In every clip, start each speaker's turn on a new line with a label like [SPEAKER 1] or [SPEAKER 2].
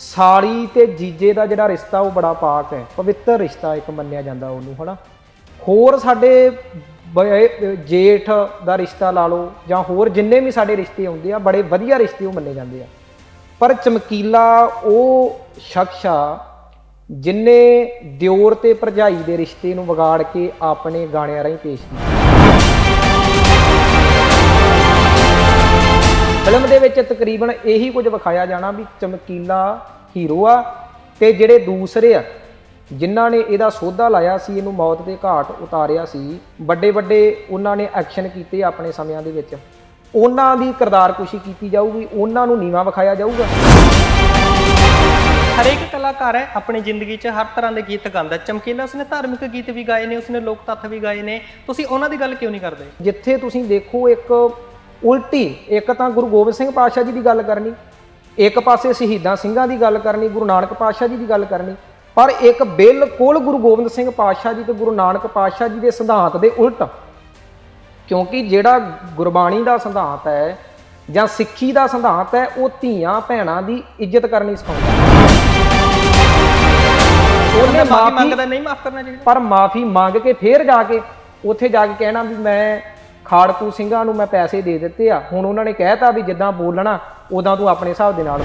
[SPEAKER 1] ਸਾਲੀ ਤੇ ਜੀਜੇ ਦਾ ਜਿਹੜਾ ਰਿਸ਼ਤਾ, ਉਹ ਬੜਾ ਪਾਕ ਹੈ। ਪਵਿੱਤਰ ਰਿਸ਼ਤਾ ਇੱਕ ਮੰਨਿਆ ਜਾਂਦਾ ਉਹਨੂੰ, ਹਨਾ? ਹੋਰ ਸਾਡੇ ਜੇਠ ਦਾ ਰਿਸ਼ਤਾ ਲਾ ਲਓ, ਜਾਂ ਹੋਰ ਜਿੰਨੇ ਵੀ ਸਾਡੇ ਰਿਸ਼ਤੇ ਹੁੰਦੇ ਆ, ਬੜੇ ਵਧੀਆ ਰਿਸ਼ਤੇ ਉਹ ਮੰਨੇ ਜਾਂਦੇ ਆ। ਪਰ ਚਮਕੀਲਾ ਉਹ ਸ਼ਖਸ ਆ, ਜਿਨੇ ਦਿਓਰ ਤੇ ਭਰਜਾਈ ਦੇ ਰਿਸ਼ਤੇ ਨੂੰ ਵਿਗਾੜ ਕੇ ਆਪਣੇ ਗਾਣਿਆਂ ਰਾਹੀਂ ਪੇਸ਼ ਕੀਤਾ। ਫਿਲਮ ਦੇ ਵਿੱਚ ਤਕਰੀਬਨ ਇਹੀ ਕੁਝ ਵਿਖਾਇਆ ਜਾਣਾ ਵੀ ਚਮਕੀਲਾ ਹੀਰੋ ਆ ਤੇ ਜਿਹੜੇ ਦੂਸਰੇ ਆ ਜਿਨ੍ਹਾਂ ਨੇ ਇਹਦਾ ਸੋਧਾ ਲਾਇਆ ਸੀ ਇਹਨੂੰ ਮੌਤ ਦੇ ਘਾਟ ਉਤਾਰਿਆ ਸੀ ਵੱਡੇ ਵੱਡੇ ਉਹਨਾਂ ਨੇ ਐਕਸ਼ਨ ਕੀਤੇ ਆਪਣੇ ਸਮਿਆਂ ਦੇ ਵਿੱਚ। ਉਹਨਾਂ ਦੀ ਕਿਰਦਾਰਕੁਸ਼ੀ ਕੀਤੀ ਜਾਊਗੀ ਉਹਨਾਂ ਨੂੰ ਨੀਵਾ ਵਿਖਾਇਆ ਜਾਊਗਾ।
[SPEAKER 2] ਹਰੇਕ ਕਲਾਕਾਰ ਹੈ ਆਪਣੀ ਜ਼ਿੰਦਗੀ 'ਚ ਹਰ ਤਰ੍ਹਾਂ ਦੇ ਗੀਤ ਗਾਉਂਦਾ। ਚਮਕੀਲਾ ਉਸਨੇ ਧਾਰਮਿਕ ਗੀਤ ਵੀ ਗਾਏ ਨੇ ਉਸਨੇ ਲੋਕ ਤੱਥ ਵੀ ਗਾਏ ਨੇ। ਤੁਸੀਂ ਉਹਨਾਂ ਦੀ ਗੱਲ ਕਿਉਂ ਨਹੀਂ ਕਰਦੇ?
[SPEAKER 1] ਜਿੱਥੇ ਤੁਸੀਂ ਦੇਖੋ ਇੱਕ ਉਲਟੀ ਇੱਕ ਤਾਂ ਗੁਰੂ ਗੋਬਿੰਦ ਸਿੰਘ ਪਾਤਸ਼ਾਹ ਜੀ ਦੀ ਗੱਲ ਕਰਨੀ ਇੱਕ ਪਾਸੇ ਸ਼ਹੀਦਾਂ ਸਿੰਘਾਂ ਦੀ ਗੱਲ ਕਰਨੀ ਗੁਰੂ ਨਾਨਕ ਪਾਤਸ਼ਾਹ ਜੀ ਦੀ ਗੱਲ ਕਰਨੀ ਪਰ ਇੱਕ ਬਿਲਕੁਲ ਗੁਰੂ ਗੋਬਿੰਦ ਸਿੰਘ ਪਾਤਸ਼ਾਹ ਜੀ ਤੇ ਗੁਰੂ ਨਾਨਕ ਪਾਤਸ਼ਾਹ ਜੀ ਦੇ ਸਿਧਾਂਤ ਦੇ ਉਲਟ। ਕਿਉਂਕਿ ਜਿਹੜਾ ਗੁਰਬਾਣੀ ਦਾ ਸਿਧਾਂਤ ਹੈ ਜਾਂ ਸਿੱਖੀ ਦਾ ਸਿਧਾਂਤ ਹੈ ਉਹ ਧੀਆਂ ਭੈਣਾਂ ਦੀ ਇੱਜ਼ਤ ਕਰਨੀ ਸਿਖਾਉਂਦਾ ਉਹਨੇ
[SPEAKER 2] ਮਾਫੀ ਮੰਗਦਾ ਨਹੀਂ ਮਾਫ ਕਰਨਾ ਚਾਹੀਦਾ।
[SPEAKER 1] ਪਰ ਮਾਫੀ ਮੰਗ ਕੇ ਫੇਰ ਜਾ ਕੇ ਉੱਥੇ ਜਾ ਕੇ ਕਹਿਣਾ ਵੀ ਮੈਂ ਖਾੜਕੂ ਸਿੰਘਾਂ ਨੂੰ ਮੈਂ ਪੈਸੇ ਦੇ ਦਿੱਤੇ ਆ। ਹੁਣ ਉਹਨਾਂ ਨੇ ਕਹਿਤਾ ਵੀ ਜਿੱਦਾਂ ਬੋਲਣਾ ਉਦਾਂ ਤੂੰ ਆਪਣੇ ਹਿਸਾਬ ਦੇ ਨਾਲ।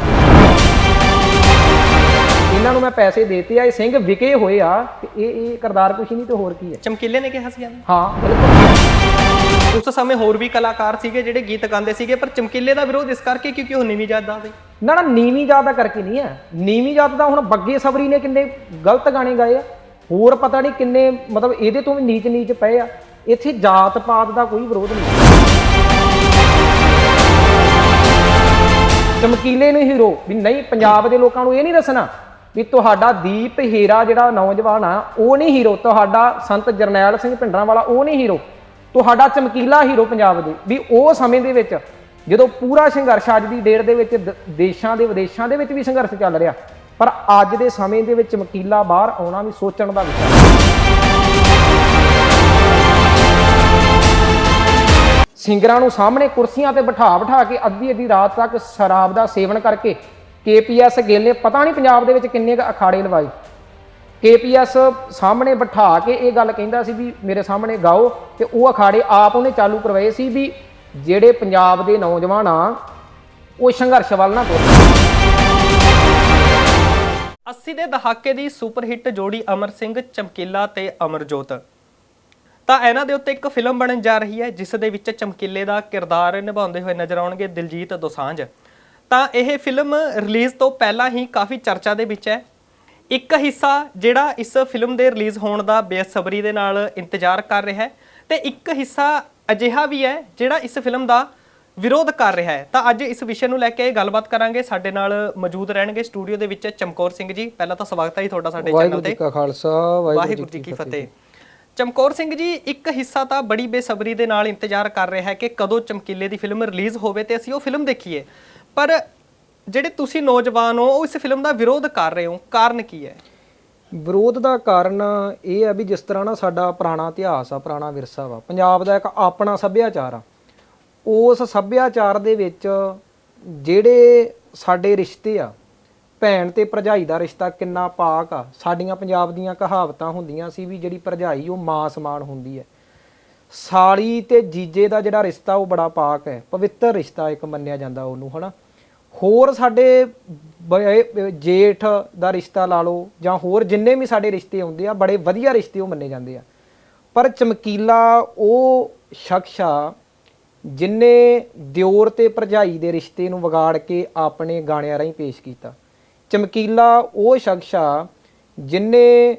[SPEAKER 1] ਇਹਨਾਂ ਨੂੰ ਮੈਂ ਪੈਸੇ ਦੇਤੇ ਆ ਇਹ ਸਿੰਘ ਵਿਕੇ ਹੋਏ ਆ ਤੇ ਇਹ ਇਹ ਕਰਦਾਰ ਕੁਛ ਨਹੀਂ ਤੇ ਹੋਰ ਕੀ ਹੈ।
[SPEAKER 2] ਚਮਕੀਲੇ ਨੇ ਕਿਹਾ ਸੀ
[SPEAKER 1] ਹਾਂ ਬਿਲਕੁਲ।
[SPEAKER 2] ਉਸ ਸਮੇਂ ਹੋਰ ਵੀ ਕਲਾਕਾਰ ਸੀਗੇ ਜਿਹੜੇ ਗੀਤ ਗਾਉਂਦੇ ਸੀਗੇ ਪਰ ਚਮਕੀਲੇ ਦਾ ਵਿਰੋਧ ਇਸ ਕਰਕੇ ਕਿਉਂਕਿ ਉਹ ਨੀਵੀਂ ਜਾਤ ਦਾ ਸੀ।
[SPEAKER 1] ਨਾ ਨਾ ਨੀਵੀਂ ਜਾਤ ਦਾ ਕਰਕੇ ਨਹੀਂ ਹੈ। ਨੀਵੀਂ ਜਾਤ ਦਾ ਹੁਣ ਬੱਗੇ ਸਬਰੀ ਨੇ ਕਿੰਨੇ ਗਲਤ ਗਾਣੇ ਗਾਏ ਆ। ਹੋਰ ਪਤਾ ਨਹੀਂ ਕਿੰਨੇ ਮਤਲਬ ਇਹਦੇ ਤੋਂ ਵੀ ਨੀਚ ਨੀਚ ਪਏ ਆ। ਇੱਥੇ ਜਾਤ ਪਾਤ ਦਾ ਕੋਈ ਵਿਰੋਧ ਨਹੀਂ। ਚਮਕੀਲੇ ਨੂੰ ਹੀਰੋ, ਵੀ ਨਹੀਂ, ਪੰਜਾਬ ਦੇ ਲੋਕਾਂ ਨੂੰ ਇਹ ਨਹੀਂ ਦੱਸਣਾ ਵੀ ਤੁਹਾਡਾ ਦੀਪ ਹੀਰਾ ਜਿਹੜਾ ਨੌਜਵਾਨ ਆ, ਉਹ ਨਹੀਂ ਹੀਰੋ। ਤੁਹਾਡਾ ਸੰਤ ਜਰਨੈਲ ਸਿੰਘ ਭਿੰਡਰਾਂ ਵਾਲਾ, ਉਹ ਨਹੀਂ ਹੀਰੋ। ਤੁਹਾਡਾ ਚਮਕੀਲਾ ਹੀਰੋ ਪੰਜਾਬ ਦੇ, ਵੀ ਉਹ ਸਮੇਂ ਦੇ ਵਿੱਚ ਜਦੋਂ ਪੂਰਾ ਸੰਘਰਸ਼ ਅੱਜ ਦੀ ਡੇਟ ਦੇ ਵਿੱਚ ਦੇਸ਼ਾਂ ਦੇ ਵਿਦੇਸ਼ਾਂ ਦੇ ਵਿੱਚ ਵੀ ਸੰਘਰਸ਼ ਚੱਲ ਰਿਹਾ, ਪਰ ਅੱਜ ਦੇ ਸਮੇਂ ਦੇ ਵਿੱਚ ਚਮਕੀਲਾ ਬਾਹਰ ਆਉਣਾ ਵੀ ਸੋਚਣ ਦਾ ਵਿਸ਼ਾ। ਹੈ ਸਿੰਗਰਾਂ ਨੂੰ ਸਾਹਮਣੇ ਕੁਰਸੀਆਂ ਤੇ ਬਿਠਾ ਬਿਠਾ ਕੇ ਅੱਧੀ ਅੱਧੀ ਰਾਤ ਤੱਕ ਸ਼ਰਾਬ ਦਾ ਸੇਵਨ ਕਰਕੇ ਕੇਪੀਐਸ ਗਿੱਲ ਨੇ ਪਤਾ ਨਹੀਂ ਪੰਜਾਬ ਦੇ ਵਿੱਚ ਕਿੰਨੇ ਕੁ ਅਖਾੜੇ ਲਵਾਏ। ਕੇਪੀਐਸ ਸਾਹਮਣੇ ਬਿਠਾ ਕੇ ਇਹ ਗੱਲ ਕਹਿੰਦਾ ਸੀ ਵੀ ਮੇਰੇ ਸਾਹਮਣੇ ਗਾਓ ਤੇ ਉਹ ਅਖਾੜੇ ਆਪ ਉਹਨੇ ਚਾਲੂ ਕਰਵਾਏ ਸੀ ਵੀ ਜਿਹੜੇ ਪੰਜਾਬ ਦੇ ਨੌਜਵਾਨ ਆ, ਉਹ ਸੰਘਰਸ਼ ਵੱਲ ਨਾ ਤੁਰਨ
[SPEAKER 2] 80 ਦੇ ਦਹਾਕੇ ਦੀ ਸੁਪਰ ਹਿੱਟ ਜੋੜੀ ਅਮਰ ਸਿੰਘ, ਚਮਕੀਲਾ ਤੇ ਅਮਰਜੋਤ। ਤਾਂ ਇਹਨਾਂ ਦੇ ਉੱਤੇ ਇੱਕ ਫਿਲਮ ਬਣਨ ਜਾ ਰਹੀ ਹੈ ਜਿਸ ਦੇ ਵਿੱਚ ਚਮਕੀਲੇ ਦਾ ਕਿਰਦਾਰ ਨਿਭਾਉਂਦੇ ਹੋਏ ਨਜ਼ਰ ਆਉਣਗੇ ਦਿਲਜੀਤ ਦੋਸਾਂਝ। ਤਾਂ ਇਹ ਫਿਲਮ ਰਿਲੀਜ਼ ਤੋਂ ਪਹਿਲਾਂ ਹੀ ਕਾਫੀ ਚਰਚਾ ਦੇ ਵਿੱਚ ਹੈ। ਇੱਕ ਹਿੱਸਾ ਜਿਹੜਾ ਇਸ ਫਿਲਮ ਦੇ ਰਿਲੀਜ਼ ਹੋਣ ਦਾ ਬੇਸਬਰੀ ਦੇ ਨਾਲ ਇੰਤਜ਼ਾਰ ਕਰ ਰਿਹਾ ਹੈ ਤੇ ਇੱਕ ਹਿੱਸਾ ਅਜਿਹਾ ਵੀ ਹੈ ਜਿਹੜਾ ਇਸ ਫਿਲਮ ਦਾ ਵਿਰੋਧ ਕਰ ਰਿਹਾ ਹੈ। ਤਾਂ ਅੱਜ ਇਸ ਵਿਸ਼ੇ ਨੂੰ ਲੈ ਕੇ ਗੱਲਬਾਤ ਕਰਾਂਗੇ। ਸਾਡੇ ਨਾਲ ਮੌਜੂਦ ਰਹਿਣਗੇ ਸਟੂਡੀਓ ਦੇ ਵਿੱਚ ਚਮਕੌਰ ਸਿੰਘ ਜੀ। ਪਹਿਲਾਂ ਤਾਂ ਸਵਾਗਤ ਹੈ ਜੀ ਤੁਹਾਡਾ ਸਾਡੇ ਚੈਨਲ
[SPEAKER 1] ਵਾਹਿਗੁਰੂ
[SPEAKER 2] ਤੇ।
[SPEAKER 1] ਜੀ ਕਾ ਖਾਲਸਾ
[SPEAKER 2] ਵਾਹਿਗੁਰੂ ਜੀ ਕੀ ਫਤਿਹ ਚਮਕੌਰ ਸਿੰਘ ਜੀ, ਇੱਕ ਹਿੱਸਾ ਤਾਂ ਬੜੀ ਬੇਸਬਰੀ ਦੇ ਨਾਲ ਇੰਤਜ਼ਾਰ ਕਰ ਰਿਹਾ ਹੈ ਕਿ ਕਦੋਂ ਚਮਕੀਲੇ ਦੀ ਫਿਲਮ ਰਿਲੀਜ਼ ਹੋਵੇ ਤੇ ਅਸੀਂ ਉਹ ਫਿਲਮ ਦੇਖੀਏ। ਪਰ ਜਿਹੜੇ ਤੁਸੀਂ ਨੌਜਵਾਨ ਹੋ, ਉਹ ਇਸ ਫਿਲਮ ਦਾ ਵਿਰੋਧ ਕਰ ਰਹੇ ਹੋ। ਕਾਰਨ ਕੀ ਹੈ?
[SPEAKER 1] ਵਿਰੋਧ ਦਾ ਕਾਰਨ ਇਹ ਆ ਵੀ ਜਿਸ ਤਰ੍ਹਾਂ ਨਾ ਸਾਡਾ ਪੁਰਾਣਾ ਇਤਿਹਾਸ ਆ, ਪੁਰਾਣਾ ਵਿਰਸਾ ਵਾ, ਪੰਜਾਬ ਦਾ ਇੱਕ ਆਪਣਾ ਸੱਭਿਆਚਾਰ ਆ। ਉਸ ਸੱਭਿਆਚਾਰ ਦੇ ਵਿੱਚ ਜਿਹੜੇ ਸਾਡੇ ਰਿਸ਼ਤੇ ਆ ਭੈਣ ਤੇ ਭਰਜਾਈ ਦਾ ਰਿਸ਼ਤਾ ਕਿੰਨਾ ਪਾਕ ਆ। ਸਾਡੀਆਂ ਪੰਜਾਬ ਦੀਆਂ ਕਹਾਵਤਾਂ ਹੁੰਦੀਆਂ ਸੀ ਵੀ ਜਿਹੜੀ ਭਰਜਾਈ, ਉਹ ਮਾਂ ਸਮਾਨ ਹੁੰਦੀ ਹੈ। ਸਾਲੀ ਤੇ ਜੀਜੇ ਦਾ ਜਿਹੜਾ ਰਿਸ਼ਤਾ, ਉਹ ਬੜਾ ਪਾਕ ਹੈ। ਪਵਿੱਤਰ ਰਿਸ਼ਤਾ ਇੱਕ ਮੰਨਿਆ ਜਾਂਦਾ ਉਹਨੂੰ, ਹਨਾ? ਹੋਰ ਸਾਡੇ ਜੇਠ ਦਾ ਰਿਸ਼ਤਾ ਲਾ ਲਓ, ਜਾਂ ਹੋਰ ਜਿੰਨੇ ਵੀ ਸਾਡੇ ਰਿਸ਼ਤੇ ਆਉਂਦੇ ਆ, ਬੜੇ ਵਧੀਆ ਰਿਸ਼ਤੇ ਉਹ ਮੰਨੇ ਜਾਂਦੇ ਆ। ਪਰ ਚਮਕੀਲਾ ਉਹ ਸ਼ਖਸ ਆ, ਜਿਨੇ ਦਿਓਰ ਤੇ ਭਰਜਾਈ ਦੇ ਰਿਸ਼ਤੇ ਨੂੰ ਵਿਗਾੜ ਕੇ ਆਪਣੇ ਗਾਣਿਆਂ ਰਾਹੀਂ ਪੇਸ਼ ਕੀਤਾ। ਚਮਕੀਲਾ ਉਹ ਸ਼ਖਸ ਆ ਜਿਨੇ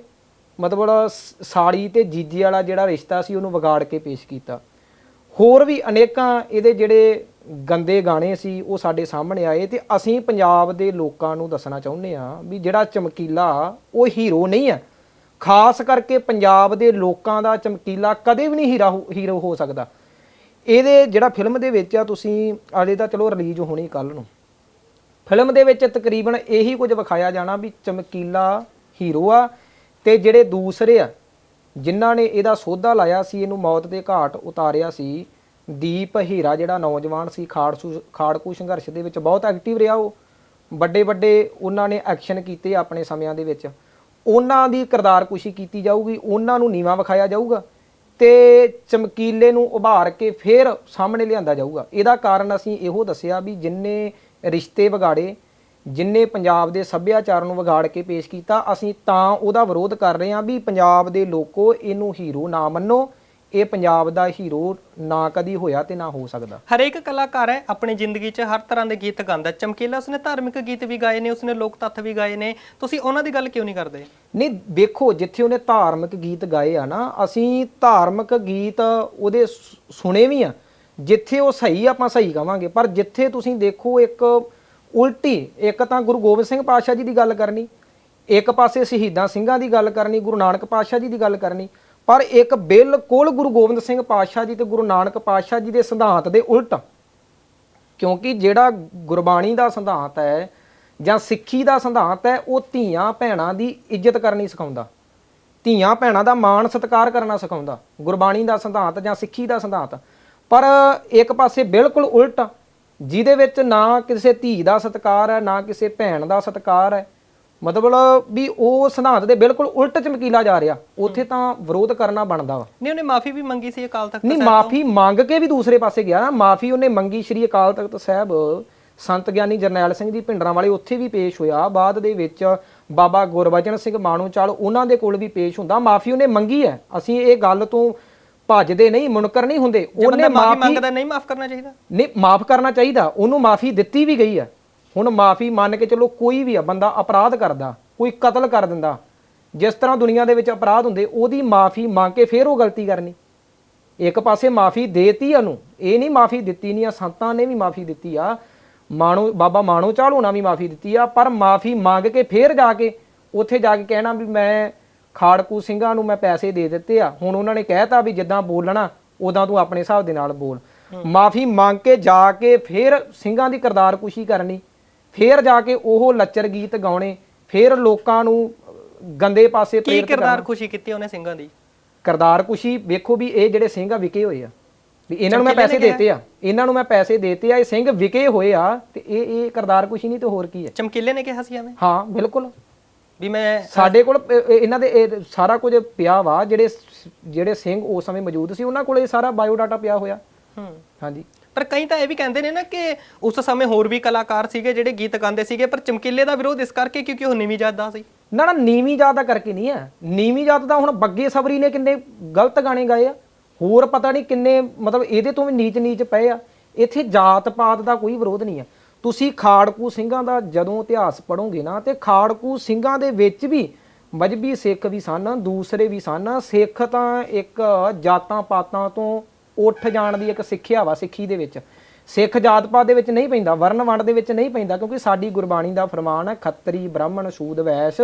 [SPEAKER 1] ਮਤਲਬ ਸਾੜੀ ਸਾਲੀ ਤੇ ਜੀਜੇ ਵਾਲਾ ਜਿਹੜਾ ਰਿਸ਼ਤਾ ਸੀ ਉਹਨੂੰ ਵਿਗਾੜ ਕੇ ਪੇਸ਼ ਕੀਤਾ। ਹੋਰ ਵੀ ਅਨੇਕਾਂ ਇਹਦੇ ਜਿਹੜੇ ਗੰਦੇ ਗਾਣੇ ਸੀ ਉਹ ਸਾਡੇ ਸਾਹਮਣੇ ਆਏ ਤੇ ਅਸੀਂ ਪੰਜਾਬ ਦੇ ਲੋਕਾਂ ਨੂੰ ਦੱਸਣਾ ਚਾਹੁੰਦੇ ਆ ਵੀ ਜਿਹੜਾ ਚਮਕੀਲਾ ਉਹ ਹੀਰੋ ਨਹੀਂ ਹੈ। ਖਾਸ ਕਰਕੇ ਪੰਜਾਬ ਦੇ ਲੋਕਾਂ ਦਾ ਚਮਕੀਲਾ ਕਦੇ ਵੀ ਨਹੀਂ ਹੀਰਾ ਹੋ- ਹੀਰੋ ਹੋ ਸਕਦਾ। ਇਹਦੇ ਜਿਹੜਾ ਫਿਲਮ ਦੇ ਵਿੱਚ ਆ ਤੁਸੀਂ ਆਲੇ ਤਾਂ ਚਲੋ ਰਿਲੀਜ਼ ਹੋਣੀ ਕੱਲ ਨੂੰ। ਫਿਲਮ ਦੇ ਵਿੱਚ ਤਕਰੀਬਨ ਇਹੀ ਕੁਝ ਵਿਖਾਇਆ ਜਾਣਾ ਵੀ ਚਮਕੀਲਾ ਹੀਰੋ ਆ ਤੇ ਜਿਹੜੇ ਦੂਸਰੇ ਆ, ਜਿਨ੍ਹਾਂ ਨੇ ਇਹਦਾ ਸੋਧਾ ਲਾਇਆ ਸੀ, ਇਹਨੂੰ ਮੌਤ ਦੇ ਘਾਟ ਉਤਾਰਿਆ ਸੀ, ਦੀਪ ਹੀਰਾ ਜਿਹੜਾ ਨੌਜਵਾਨ ਸੀ, ਖਾੜਸੂ, ਖਾੜਕੂ ਸੰਘਰਸ਼ ਦੇ ਵਿੱਚ ਬਹੁਤ ਐਕਟਿਵ ਰਿਹਾ ਉਹ। ਵੱਡੇ ਵੱਡੇ ਉਹਨਾਂ ਨੇ ਐਕਸ਼ਨ ਕੀਤੇ ਆਪਣੇ ਸਮਿਆਂ ਦੇ ਵਿੱਚ। ਉਹਨਾਂ ਦੀ ਕਿਰਦਾਰਕੁਸ਼ੀ ਕੀਤੀ ਜਾਊਗੀ, ਉਹਨਾਂ ਨੂੰ ਨੀਵਾ ਵਿਖਾਇਆ ਜਾਊਗਾ ਤੇ ਚਮਕੀਲੇ ਨੂੰ ਉਭਾਰ ਕੇ ਫੇਰ ਸਾਹਮਣੇ ਲਿਆਂਦਾ ਜਾਊਗਾ। ਇਹਦਾ ਕਾਰਨ ਅਸੀਂ ਇਹੋ ਦੱਸਿਆ ਵੀ ਜਿੰਨੇ ਰਿਸ਼ਤੇ ਵਿਗਾੜੇ ਜਿੰਨੇ ਪੰਜਾਬ ਦੇ ਸੱਭਿਆਚਾਰ ਨੂੰ ਵਿਗਾੜ ਕੇ ਪੇਸ਼ ਕੀਤਾ ਅਸੀਂ ਤਾਂ ਉਹਦਾ ਵਿਰੋਧ ਕਰ ਰਹੇ ਹਾਂ ਵੀ ਪੰਜਾਬ ਦੇ ਲੋਕੋ ਇਹਨੂੰ ਹੀਰੋ ਨਾ ਮੰਨੋ। ਇਹ ਪੰਜਾਬ ਦਾ ਹੀਰੋ ਨਾ ਕਦੀ ਹੋਇਆ ਤੇ ਨਾ ਹੋ ਸਕਦਾ।
[SPEAKER 2] ਹਰੇਕ ਕਲਾਕਾਰ ਹੈ ਆਪਣੀ ਜ਼ਿੰਦਗੀ 'ਚ ਹਰ ਤਰ੍ਹਾਂ ਦੇ ਗੀਤ ਗਾਉਂਦਾ ਚਮਕੀਲਾ ਉਸਨੇ ਧਾਰਮਿਕ ਗੀਤ ਵੀ ਗਾਏ ਨੇ ਉਸਨੇ ਲੋਕ ਤੱਥ ਵੀ ਗਾਏ ਨੇ। ਤੁਸੀਂ ਉਹਨਾਂ ਦੀ ਗੱਲ ਕਿਉਂ ਨਹੀਂ ਕਰਦੇ?
[SPEAKER 1] ਨਹੀਂ ਵੇਖੋ ਜਿੱਥੇ ਉਹਨੇ ਧਾਰਮਿਕ ਗੀਤ ਗਾਏ ਆ ਨਾ ਅਸੀਂ ਧਾਰਮਿਕ ਗੀਤ ਉਹਦੇ ਸੁਣੇ ਵੀ ਆ। ਜਿੱਥੇ ਉਹ ਸਹੀ ਆਪਾਂ ਸਹੀ ਕਵਾਂਗੇ, ਪਰ ਜਿੱਥੇ ਤੁਸੀਂ ਦੇਖੋ ਇੱਕ ਉਲਟੀ, ਇੱਕ ਤਾਂ ਗੁਰੂ ਗੋਬਿੰਦ ਸਿੰਘ ਪਾਤਸ਼ਾਹ ਜੀ ਦੀ ਗੱਲ ਕਰਨੀ, ਇੱਕ ਪਾਸੇ ਸ਼ਹੀਦਾਂ ਸਿੰਘਾਂ ਦੀ ਗੱਲ ਕਰਨੀ, ਗੁਰੂ ਨਾਨਕ ਪਾਤਸ਼ਾਹ ਜੀ ਦੀ ਗੱਲ ਕਰਨੀ, ਪਰ ਇੱਕ ਬਿਲਕੁਲ ਗੁਰੂ ਗੋਬਿੰਦ ਸਿੰਘ ਪਾਤਸ਼ਾਹ ਜੀ ਤੇ ਗੁਰੂ ਨਾਨਕ ਪਾਤਸ਼ਾਹ ਜੀ ਦੇ ਸਿਧਾਂਤ ਦੇ ਉਲਟ। ਕਿਉਂਕਿ ਜਿਹੜਾ ਗੁਰਬਾਣੀ ਦਾ ਸਿਧਾਂਤ ਹੈ ਜਾਂ ਸਿੱਖੀ ਦਾ ਸਿਧਾਂਤ ਹੈ, ਉਹ ਧੀਆਂ ਭੈਣਾਂ ਦੀ ਇੱਜ਼ਤ ਕਰਨੀ ਸਿਖਾਉਂਦਾ। ਧੀਆਂ ਭੈਣਾਂ ਦਾ ਮਾਣ ਸਤਿਕਾਰ ਕਰਨਾ ਸਿਖਾਉਂਦਾ। ਗੁਰਬਾਣੀ ਦਾ ਸਿਧਾਂਤ ਜਾਂ ਸਿੱਖੀ ਦਾ ਸਿਧਾਂਤ। ਪਰ ਇੱਕ ਪਾਸੇ ਬਿਲਕੁਲ ਉਲਟ ਜਿਹਦੇ ਵਿੱਚ ਨਾ ਕਿਸੇ ਧੀ ਦਾ ਸਤਿਕਾਰ ਹੈ ਨਾ ਕਿਸੇ ਭੈਣ ਦਾ ਸਤਿਕਾਰ ਹੈ। ਮਤਲਬ ਵੀ ਉਹ ਸਿਧਾਂਤ ਦੇ ਬਿਲਕੁਲ ਉਲਟ ਚਮਕੀਲਾ ਜਾ ਰਿਹਾ। ਉੱਥੇ ਤਾਂ ਵਿਰੋਧ ਕਰਨਾ ਬਣਦਾ ਵਾ।
[SPEAKER 2] ਨਹੀਂ ਉਹਨੇ ਮਾਫੀ ਵੀ ਮੰਗੀ ਸੀ ਅਕਾਲ ਤਖਤ
[SPEAKER 1] ਨਹੀਂ ਮਾਫੀ ਮੰਗ ਕੇ ਵੀ ਦੂਸਰੇ ਪਾਸੇ ਗਿਆ ਨਾ। ਮਾਫੀ ਉਹਨੇ ਮੰਗੀ ਸ਼੍ਰੀ ਅਕਾਲ ਤਖਤ ਸਾਹਿਬ। ਸੰਤ ਗਿਆਨੀ ਜਰਨੈਲ ਸਿੰਘ ਜੀ ਭਿੰਡਰਾਂ ਵਾਲੇ ਉੱਥੇ ਵੀ ਪੇਸ਼ ਹੋਇਆ। ਬਾਅਦ ਦੇ ਵਿੱਚ ਬਾਬਾ ਗੁਰਬਚਨ ਸਿੰਘ ਮਾਣੂ ਚਾਲ ਉਹਨਾਂ ਦੇ ਕੋਲ ਵੀ ਪੇਸ਼ ਹੁੰਦਾ। ਮਾਫੀ ਉਹਨੇ ਮੰਗੀ ਹੈ। ਅਸੀਂ ਇਹ ਗੱਲ ਤੋਂ ਭੱਜਦੇ ਨਹੀਂ ਮੁਨਕਰ ਨਹੀਂ ਹੁੰਦੇ। ਉਹਨੇ
[SPEAKER 2] ਮਾਫੀ ਮੰਗਦਾ ਨਹੀਂ ਮਾਫ ਕਰਨਾ ਚਾਹੀਦਾ।
[SPEAKER 1] ਨਹੀਂ ਮਾਫ ਕਰਨਾ ਚਾਹੀਦਾ। ਉਹਨੂੰ ਮਾਫੀ ਦਿੱਤੀ ਵੀ ਗਈ ਹੈ ਹੁਣ ਮਾਫੀ ਮੰਨ ਕੇ ਚਲੋ ਕੋਈ ਵੀ ਆ ਬੰਦਾ ਅਪਰਾਧ ਕਰਦਾ ਕੋਈ ਕਤਲ ਕਰ ਦਿੰਦਾ। ਜਿਸ ਤਰ੍ਹਾਂ ਦੁਨੀਆ ਦੇ ਵਿੱਚ ਅਪਰਾਧ ਹੁੰਦੇ ਉਹਦੀ ਮਾਫੀ ਮੰਗ ਕੇ ਫੇਰ ਉਹ ਗਲਤੀ ਕਰਨੀ। ਇੱਕ ਪਾਸੇ ਮਾਫੀ ਦੇਤੀ ਉਹਨੂੰ ਇਹ ਨਹੀਂ ਮਾਫੀ ਦਿੱਤੀ ਨਹੀਂ ਆ ਸੰਤਾਂ ਨੇ ਵੀ ਮਾਫੀ ਦਿੱਤੀ ਆ। ਮਾਣੋ ਬਾਬਾ ਮਾਣੋ ਚਾਲ ਹੋਣਾ ਵੀ ਮਾਫੀ ਦਿੱਤੀ ਆ ਪਰ ਮਾਫੀ ਮੰਗ ਕੇ ਫੇਰ ਜਾ ਕੇ ਉੱਥੇ ਜਾ ਕੇ ਕਹਿਣਾ ਵੀ ਮੈਂ ਖਾੜਕੂ ਸਿੰਘਾਂ ਨੂੰ ਮੈਂ ਪੈਸੇ ਦੇ ਦਿੱਤੇ ਆ। ਹੁਣ ਉਹਨਾਂ ਨੇ ਕਹਿਤਾ ਵੀ ਜਿੱਦਾਂ ਬੋਲਣਾ ਉਦਾਂ ਤੂੰ ਆਪਣੇ ਹਿਸਾਬ ਦੇ ਨਾਲ ਬੋਲ। ਮਾਫੀ ਮੰਗ ਕੇ ਜਾ ਕੇ ਫੇਰ ਸਿੰਘਾਂ ਦੀ ਕਿਰਦਾਰਕੁਸ਼ੀ ਕਰਨੀ ਫੇਰ ਜਾ ਕੇ ਉਹ ਲੱਚਰ ਗੀਤ ਗਾਉਣੇ ਫੇਰ ਲੋਕਾਂ ਨੂੰ ਗੰਦੇ ਪਾਸੇ
[SPEAKER 2] ਕੀ
[SPEAKER 1] ਪ੍ਰੇਰਿਤ
[SPEAKER 2] ਕਿਰਦਾਰ ਖੁਸ਼ੀ ਕੀਤੀ ਉਹਨੇ ਸਿੰਘਾਂ ਦੀ?
[SPEAKER 1] ਕਰਤਾਰਕੁਸ਼ੀ ਵੇਖੋ ਵੀ ਇਹ ਜਿਹੜੇ ਸਿੰਘ ਆ ਵਿਕੇ ਹੋਏ ਆ। ਵੀ ਇਹਨਾਂ ਨੂੰ ਮੈਂ ਪੈਸੇ ਦੇਤੇ ਆ। ਇਹਨਾਂ ਨੂੰ ਮੈਂ ਪੈਸੇ ਦੇਤੇ ਆ ਇਹ ਸਿੰਘ ਵਿਕੇ ਹੋਏ ਆ ਤੇ ਇਹ ਇਹ ਕਰਤਾਰਕੁਸ਼ੀ ਨਹੀਂ ਤੇ ਹੋਰ ਕੀ ਹੈ।
[SPEAKER 2] ਚਮਕੀਲੇ ਨੇ ਕਿਹਾ ਸੀ ਐਵੇਂ?
[SPEAKER 1] ਹਾਂ ਬਿਲਕੁਲ।
[SPEAKER 2] ਵੀ ਮੈਂ
[SPEAKER 1] ਸਾਡੇ ਕੋਲ ਇਹ- ਇਹ- ਇਹਨਾਂ ਦੇ ਇਹ ਸਾਰਾ ਕੁਝ ਪਿਆ ਵਾ ਜਿਹੜੇ ਸ- ਜਿਹੜੇ ਸਿੰਘ ਉਸ ਸਮੇਂ ਮੌਜੂਦ ਸੀ ਉਹਨਾਂ ਕੋਲ ਇਹ ਸਾਰਾ ਬਾਇਓਡਾਟਾ ਪਿਆ ਹੋਇਆ।
[SPEAKER 2] ਹੂੰ।
[SPEAKER 1] ਹਾਂਜੀ।
[SPEAKER 2] ਪਰ ਕਈ ਤਾਂ ਇਹ ਵੀ ਕਹਿੰਦੇ ਨੇ ਨਾ ਕਿ ਉਸ ਸਮੇਂ ਹੋਰ ਵੀ ਕਲਾਕਾਰ ਸੀਗੇ ਜਿਹੜੇ ਗੀਤ ਗਾਉਂਦੇ ਸੀਗੇ ਪਰ ਚਮਕੀਲੇ ਦਾ ਵਿਰੋਧ ਇਸ ਕਰਕੇ ਕਿਉਂਕਿ ਉਹ ਨੀਵੀਂ ਜਾਤ ਦਾ ਸੀ।
[SPEAKER 1] ਨਾ ਨਾ ਨੀਵੀਂ ਜਾਤ ਦਾ ਕਰਕੇ ਨਹੀਂ ਹੈ। ਨੀਵੀਂ ਜਾਤ ਦਾ ਹੁਣ ਬੱਗੇ ਸਬਰੀ ਨੇ ਕਿੰਨੇ ਗਲਤ ਗਾਣੇ ਗਾਏ ਆ। ਹੋਰ ਪਤਾ ਨਹੀਂ ਕਿੰਨੇ ਮਤਲਬ ਇਹਦੇ ਤੋਂ ਵੀ ਨੀਚ ਨੀਚ ਪਏ ਆ। ਇੱਥੇ ਜਾਤ ਪਾਤ ਦਾ ਕੋਈ ਵਿਰੋਧ ਨਹੀਂ ਆ ਤੁਸੀਂ ਖਾੜਕੂ ਸਿੰਘਾਂ ਦਾ ਜਦੋਂ ਇਤਿਹਾਸ ਪੜੋਗੇ ਨਾ, ਤੇ ਖਾੜਕੂ ਸਿੰਘਾਂ ਦੇ ਵਿੱਚ ਵੀ ਮਜਬੀ ਸਿੱਖ ਵੀ ਸਨ, ਦੂਸਰੇ ਵੀ ਸਨ। ਸਿੱਖ ਤਾਂ ਇੱਕ ਜਾਤਾਂ ਪਾਤਾਂ ਤੋਂ ਉੱਠ ਜਾਣ ਦੀ ਇੱਕ ਸਿੱਖਿਆ ਵਾ ਸਿੱਖੀ ਦੇ ਵਿੱਚ। ਸਿੱਖ ਜਾਤ ਪਾਤ ਦੇ ਵਿੱਚ ਨਹੀਂ ਪੈਂਦਾ ਵਰਨ ਵੰਡ ਦੇ ਵਿੱਚ ਨਹੀਂ ਪੈਂਦਾ, ਕਿਉਂਕਿ ਸਾਡੀ ਗੁਰਬਾਣੀ ਦਾ ਫਰਮਾਨ ਹੈ, ਖੱਤਰੀ, ਬ੍ਰਾਹਮਣ ਸ਼ੂਦ ਵੈਸ਼।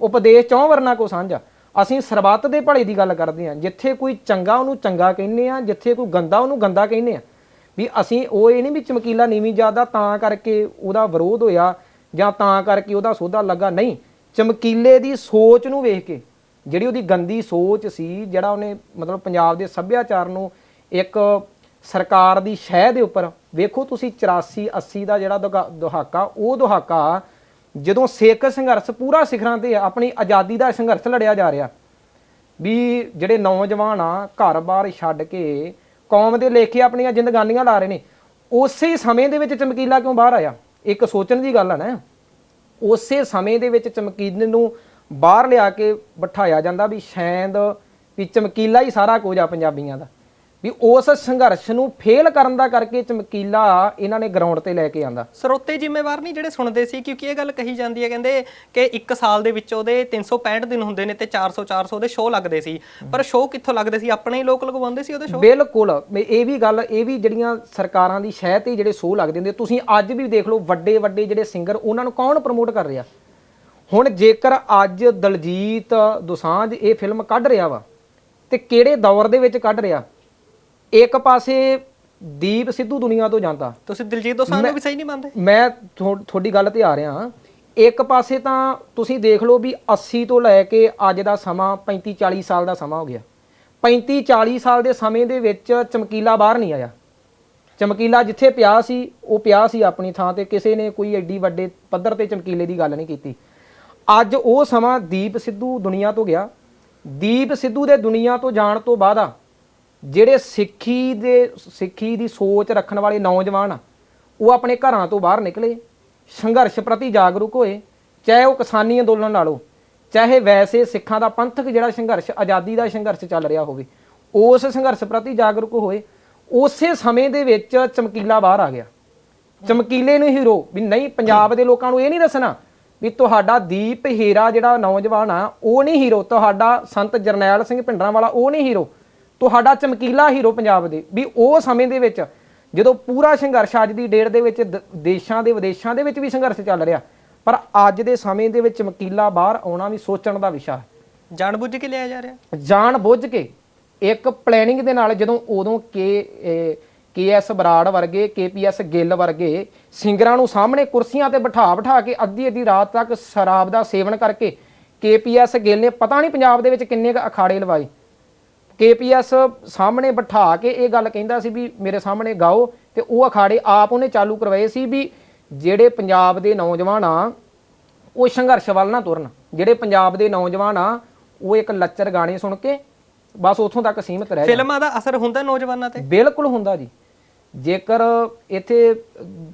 [SPEAKER 1] ਉਪਦੇਸ਼ ਚੌਂ ਵਰਨਾ ਕੋ ਸਾਂਝਾ ਅਸੀਂ ਸਰਬੱਤ ਦੇ ਭਲੇ ਦੀ ਗੱਲ ਕਰਦੇ ਹਾਂ। ਜਿੱਥੇ ਕੋਈ ਚੰਗਾ ਉਹਨੂੰ ਚੰਗਾ ਕਹਿੰਦੇ ਆ ਜਿੱਥੇ ਕੋਈ ਗੰਦਾ ਉਹਨੂੰ ਗੰਦਾ ਕਹਿੰਦੇ ਆ ਵੀ ਅਸੀਂ ਉਹ ਇਹ ਨਹੀਂ ਵੀ ਚਮਕੀਲਾ ਨੀਵੀਂ ਜਾਦਾ ਤਾਂ ਕਰਕੇ ਉਹਦਾ ਵਿਰੋਧ ਹੋਇਆ ਜਾਂ ਤਾਂ ਕਰਕੇ ਉਹਦਾ ਸੋਧਾ ਲੱਗਾ। ਨਹੀਂ, ਚਮਕੀਲੇ ਦੀ ਸੋਚ ਨੂੰ ਵੇਖ ਕੇ, ਜਿਹੜੀ ਉਹਦੀ ਗੰਦੀ ਸੋਚ ਸੀ, ਜਿਹੜਾ ਉਹਨੇ ਮਤਲਬ ਪੰਜਾਬ ਦੇ ਸੱਭਿਆਚਾਰ ਨੂੰ ਇੱਕ ਸਰਕਾਰ ਦੀ ਸ਼ਹਿ ਦੇ ਉੱਪਰ, ਵੇਖੋ ਤੁਸੀਂ 84 80 ਦਾ ਜਿਹੜਾ ਦੁਹਾ- ਦਹਾਕਾ, ਉਹ ਦੁਹਾਕਾ ਜਦੋਂ ਸਿੱਖ ਸੰਘਰਸ਼ ਪੂਰਾ ਸਿਖਰਾਂ ਤੇ ਆਪਣੀ ਆਜ਼ਾਦੀ ਦਾ ਸੰਘਰਸ਼ ਲੜਿਆ ਜਾ ਰਿਹਾ, ਵੀ ਜਿਹੜੇ ਨੌਜਵਾਨ ਆ, ਘਰ-ਬਾਰ ਛੱਡ ਕੇ ਕੌਮ ਦੇ ਲੇਖੇ ਆਪਣੀਆਂ ਜ਼ਿੰਦਗਾਨੀਆਂ ਲਾ ਰਹੇ ਨੇ। ਉਸੇ ਸਮੇਂ ਦੇ ਵਿੱਚ ਚਮਕੀਲਾ ਕਿਉਂ ਬਾਹਰ ਆਇਆ? ਇੱਕ ਸੋਚਣ ਦੀ ਗੱਲ ਆ ਨਾ। ਉਸੇ ਸਮੇਂ ਦੇ ਵਿੱਚ ਚਮਕੀਲੇ ਨੂੰ ਬਾਹਰ ਲਿਆ ਕੇ ਬਿਠਾਇਆ ਜਾਂਦਾ ਵੀ ਸ਼ੈਂਦ ਵੀ ਚਮਕੀਲਾ ਹੀ ਸਾਰਾ ਕੁਝ ਆ ਪੰਜਾਬੀਆਂ ਦਾ। ਵੀ ਉਸ ਸੰਘਰਸ਼ ਨੂੰ ਫੇਲ ਕਰਨ ਦਾ ਕਰਕੇ ਚਮਕੀਲਾ ਇਹਨਾਂ ਨੇ ਗਰਾਊਂਡ ਤੇ ਲੈ ਕੇ ਆਂਦਾ।
[SPEAKER 2] ਸਰੋਤੇ ਜ਼ਿੰਮੇਵਾਰ ਨਹੀਂ ਜਿਹੜੇ ਸੁਣਦੇ ਸੀ ਕਿਉਂਕਿ ਇਹ ਗੱਲ ਕਹੀ ਜਾਂਦੀ ਹੈ ਕਹਿੰਦੇ ਕਿ ਇੱਕ ਸਾਲ ਦੇ ਵਿੱਚ ਉਹਦੇ 365 ਦਿਨ ਹੁੰਦੇ ਨੇ ਤੇ 400 400 ਦੇ ਸ਼ੋਅ ਲੱਗਦੇ ਸੀ। ਪਰ ਸ਼ੋਅ ਕਿੱਥੋਂ ਲੱਗਦੇ ਸੀ? ਆਪਣੇ ਹੀ ਲੋਕ ਲਗਵਾਉਂਦੇ ਸੀ ਉਹਦੇ ਸ਼ੋਅ
[SPEAKER 1] ਬਿਲਕੁਲ। ਇਹ ਵੀ ਗੱਲ ਇਹ ਵੀ ਜਿਹੜੀਆਂ ਸਰਕਾਰਾਂ ਦੀ ਸ਼ਹਿ ਤੇ ਜਿਹੜੇ ਸੋਹ ਲੱਗਦੇ ਹੁੰਦੇ ਤੁਸੀਂ ਅੱਜ ਵੀ ਦੇਖ ਲਓ ਵੱਡੇ ਵੱਡੇ ਜਿਹੜੇ ਸਿੰਗਰ ਉਹਨਾਂ ਨੂੰ ਕੌਣ ਪ੍ਰਮੋਟ ਕਰ ਰਿਹਾ? ਹੁਣ ਜੇਕਰ ਅੱਜ ਦਲਜੀਤ ਦੋਸਾਂਝ ਇਹ ਫਿਲਮ ਕੱਢ ਰਿਹਾ ਵਾ ਤੇ ਕਿਹੜੇ ਦੌਰ ਦੇ ਵਿੱਚ ਕੱਢ ਰਿਹਾ? ਇੱਕ ਪਾਸੇ ਦੀਪ ਸਿੱਧੂ ਦੁਨੀਆ ਤੋਂ ਜਾਂਦਾ।
[SPEAKER 2] ਤੁਸੀਂ ਦਿਲਜੀਤ ਦੋਸਾਂਝ ਨੂੰ ਵੀ ਸਹੀ ਨਹੀਂ ਮੰਨਦੇ?
[SPEAKER 1] ਮੈਂ ਤੁਹਾਡੀ ਗੱਲ ਤੇ ਆ ਰਿਹਾ ਇੱਕ ਪਾਸੇ ਤਾਂ ਤੁਸੀਂ ਦੇਖ ਲਓ ਵੀ 80 ਤੋਂ ਲੈ ਕੇ ਅੱਜ ਦਾ ਸਮਾਂ 35 40 ਸਾਲ ਦਾ ਸਮਾਂ ਹੋ ਗਿਆ। 35 40 ਸਾਲ ਦੇ ਸਮੇਂ ਦੇ ਵਿੱਚ ਚਮਕੀਲਾ ਬਾਹਰ ਨਹੀਂ ਆਇਆ। ਚਮਕੀਲਾ ਜਿੱਥੇ ਪਿਆ ਸੀ ਉਹ ਪਿਆ ਸੀ ਆਪਣੀ ਥਾਂ ਤੇ ਕਿਸੇ ਨੇ ਕੋਈ ਐਡੀ ਵੱਡੇ ਪੱਧਰ ਤੇ ਚਮਕੀਲੇ ਦੀ ਗੱਲ ਨਹੀਂ ਕੀਤੀ। ਅੱਜ ਉਹ ਸਮਾਂ ਦੀਪ ਸਿੱਧੂ ਦੁਨੀਆ ਤੋਂ ਗਿਆ। ਦੀਪ ਸਿੱਧੂ ਦੇ ਦੁਨੀਆ ਤੋਂ ਜਾਣ ਤੋਂ ਬਾਅਦ ਆ ਜਿਹੜੇ ਸਿੱਖੀ ਦੇ, ਸਿੱਖੀ ਦੀ ਸੋਚ ਰੱਖਣ ਵਾਲੇ ਨੌਜਵਾਨ ਆ, ਉਹ ਆਪਣੇ ਘਰਾਂ ਤੋਂ ਬਾਹਰ ਨਿਕਲੇ, ਸੰਘਰਸ਼ ਪ੍ਰਤੀ ਜਾਗਰੂਕ ਹੋਏ, ਚਾਹੇ ਉਹ ਕਿਸਾਨੀ ਅੰਦੋਲਨ ਨਾਲੋਂ ਚਾਹੇ ਵੈਸੇ ਸਿੱਖਾਂ ਦਾ ਪੰਥਕ ਜਿਹੜਾ ਸੰਘਰਸ਼, ਆਜ਼ਾਦੀ ਦਾ ਸੰਘਰਸ਼ ਚੱਲ ਰਿਹਾ ਹੋਵੇ, ਉਸ ਸੰਘਰਸ਼ ਪ੍ਰਤੀ ਜਾਗਰੂਕ ਹੋਏ, ਉਸੇ ਸਮੇਂ ਦੇ ਵਿੱਚ ਚਮਕੀਲਾ ਬਾਹਰ ਆ ਗਿਆ। ਚਮਕੀਲੇ ਨੂੰ ਹੀਰੋ ਵੀ ਨਹੀਂ, ਪੰਜਾਬ ਦੇ ਲੋਕਾਂ ਨੂੰ ਇਹ ਨਹੀਂ ਦੱਸਣਾ ਵੀ ਤੁਹਾਡਾ ਦੀਪ ਹੀਰਾ ਜਿਹੜਾ ਨੌਜਵਾਨ ਆ, ਉਹ ਨਹੀਂ ਹੀਰੋ, ਤੁਹਾਡਾ ਸੰਤ ਜਰਨੈਲ ਸਿੰਘ ਭਿੰਡਰਾਂ ਵਾਲਾ ਉਹ ਨਹੀਂ ਹੀਰੋ। ਤੁਹਾਡਾ ਚਮਕੀਲਾ ਹੀਰੋ ਪੰਜਾਬ ਦੇ ਵੀ ਉਹ ਸਮੇਂ ਦੇ ਵਿੱਚ ਜਦੋਂ ਪੂਰਾ ਸੰਘਰਸ਼ ਅੱਜ ਦੀ ਡੇਟ ਦੇ ਵਿੱਚ ਦੇਸ਼ਾਂ ਦੇ ਵਿਦੇਸ਼ਾਂ ਦੇ ਵਿੱਚ ਵੀ ਸੰਘਰਸ਼ ਚੱਲ ਰਿਹਾ ਪਰ ਅੱਜ ਦੇ ਸਮੇਂ ਦੇ ਵਿੱਚ ਚਮਕੀਲਾ ਬਾਹਰ ਆਉਣਾ ਵੀ ਸੋਚਣ ਦਾ ਵਿਸ਼ਾ ਹੈ।
[SPEAKER 2] ਜਾਣਬੁੱਝ ਕੇ ਲਿਆ ਜਾ ਰਿਹਾ?
[SPEAKER 1] ਜਾਣ ਬੁੱਝ ਕੇ ਇੱਕ ਪਲੈਨਿੰਗ ਦੇ ਨਾਲ ਜਦੋਂ ਉਦੋਂ ਕੇ ਕੇਐਸ ਬਰਾੜ ਵਰਗੇ ਕੇਪੀਐਸ ਗਿੱਲ ਵਰਗੇ ਸਿੰਗਰਾਂ ਨੂੰ ਸਾਹਮਣੇ ਕੁਰਸੀਆਂ ਤੇ ਬਿਠਾ ਬਿਠਾ ਕੇ ਅੱਧੀ ਅੱਧੀ ਰਾਤ ਤੱਕ ਸ਼ਰਾਬ ਦਾ ਸੇਵਨ ਕਰਕੇ ਕੇਪੀਐਸ ਗਿੱਲ ਨੇ ਪਤਾ ਨਹੀਂ ਪੰਜਾਬ ਦੇ ਵਿੱਚ ਕਿੰਨੇ ਕੁ ਅਖਾੜੇ ਲਵਾਏ। ਕੇਪੀਐਸ ਸਾਹਮਣੇ ਬਿਠਾ ਕੇ ਇਹ ਗੱਲ ਕਹਿੰਦਾ ਸੀ ਵੀ ਮੇਰੇ ਸਾਹਮਣੇ ਗਾਓ ਤੇ ਉਹ ਅਖਾੜੇ ਆਪ ਉਹਨੇ ਚਾਲੂ ਕਰਵਾਏ ਸੀ ਵੀ ਜਿਹੜੇ ਪੰਜਾਬ ਦੇ ਨੌਜਵਾਨ ਆ ਉਹ ਸੰਘਰਸ਼ ਵੱਲ ਨਾ ਤੁਰਨ। ਜਿਹੜੇ ਪੰਜਾਬ ਦੇ ਨੌਜਵਾਨ ਆ ਉਹ ਇੱਕ ਲੱਚਰ ਗਾਣੇ ਸੁਣ ਕੇ ਬਸ ਉੱਥੋਂ ਤੱਕ ਸੀਮਿਤ ਰਹਿ
[SPEAKER 2] ਫਿਲਮਾਂ ਦਾ ਅਸਰ ਹੁੰਦਾ ਨੌਜਵਾਨਾਂ ਤੇ?
[SPEAKER 1] ਬਿਲਕੁਲ ਹੁੰਦਾ ਜੀ। ਜੇਕਰ ਇੱਥੇ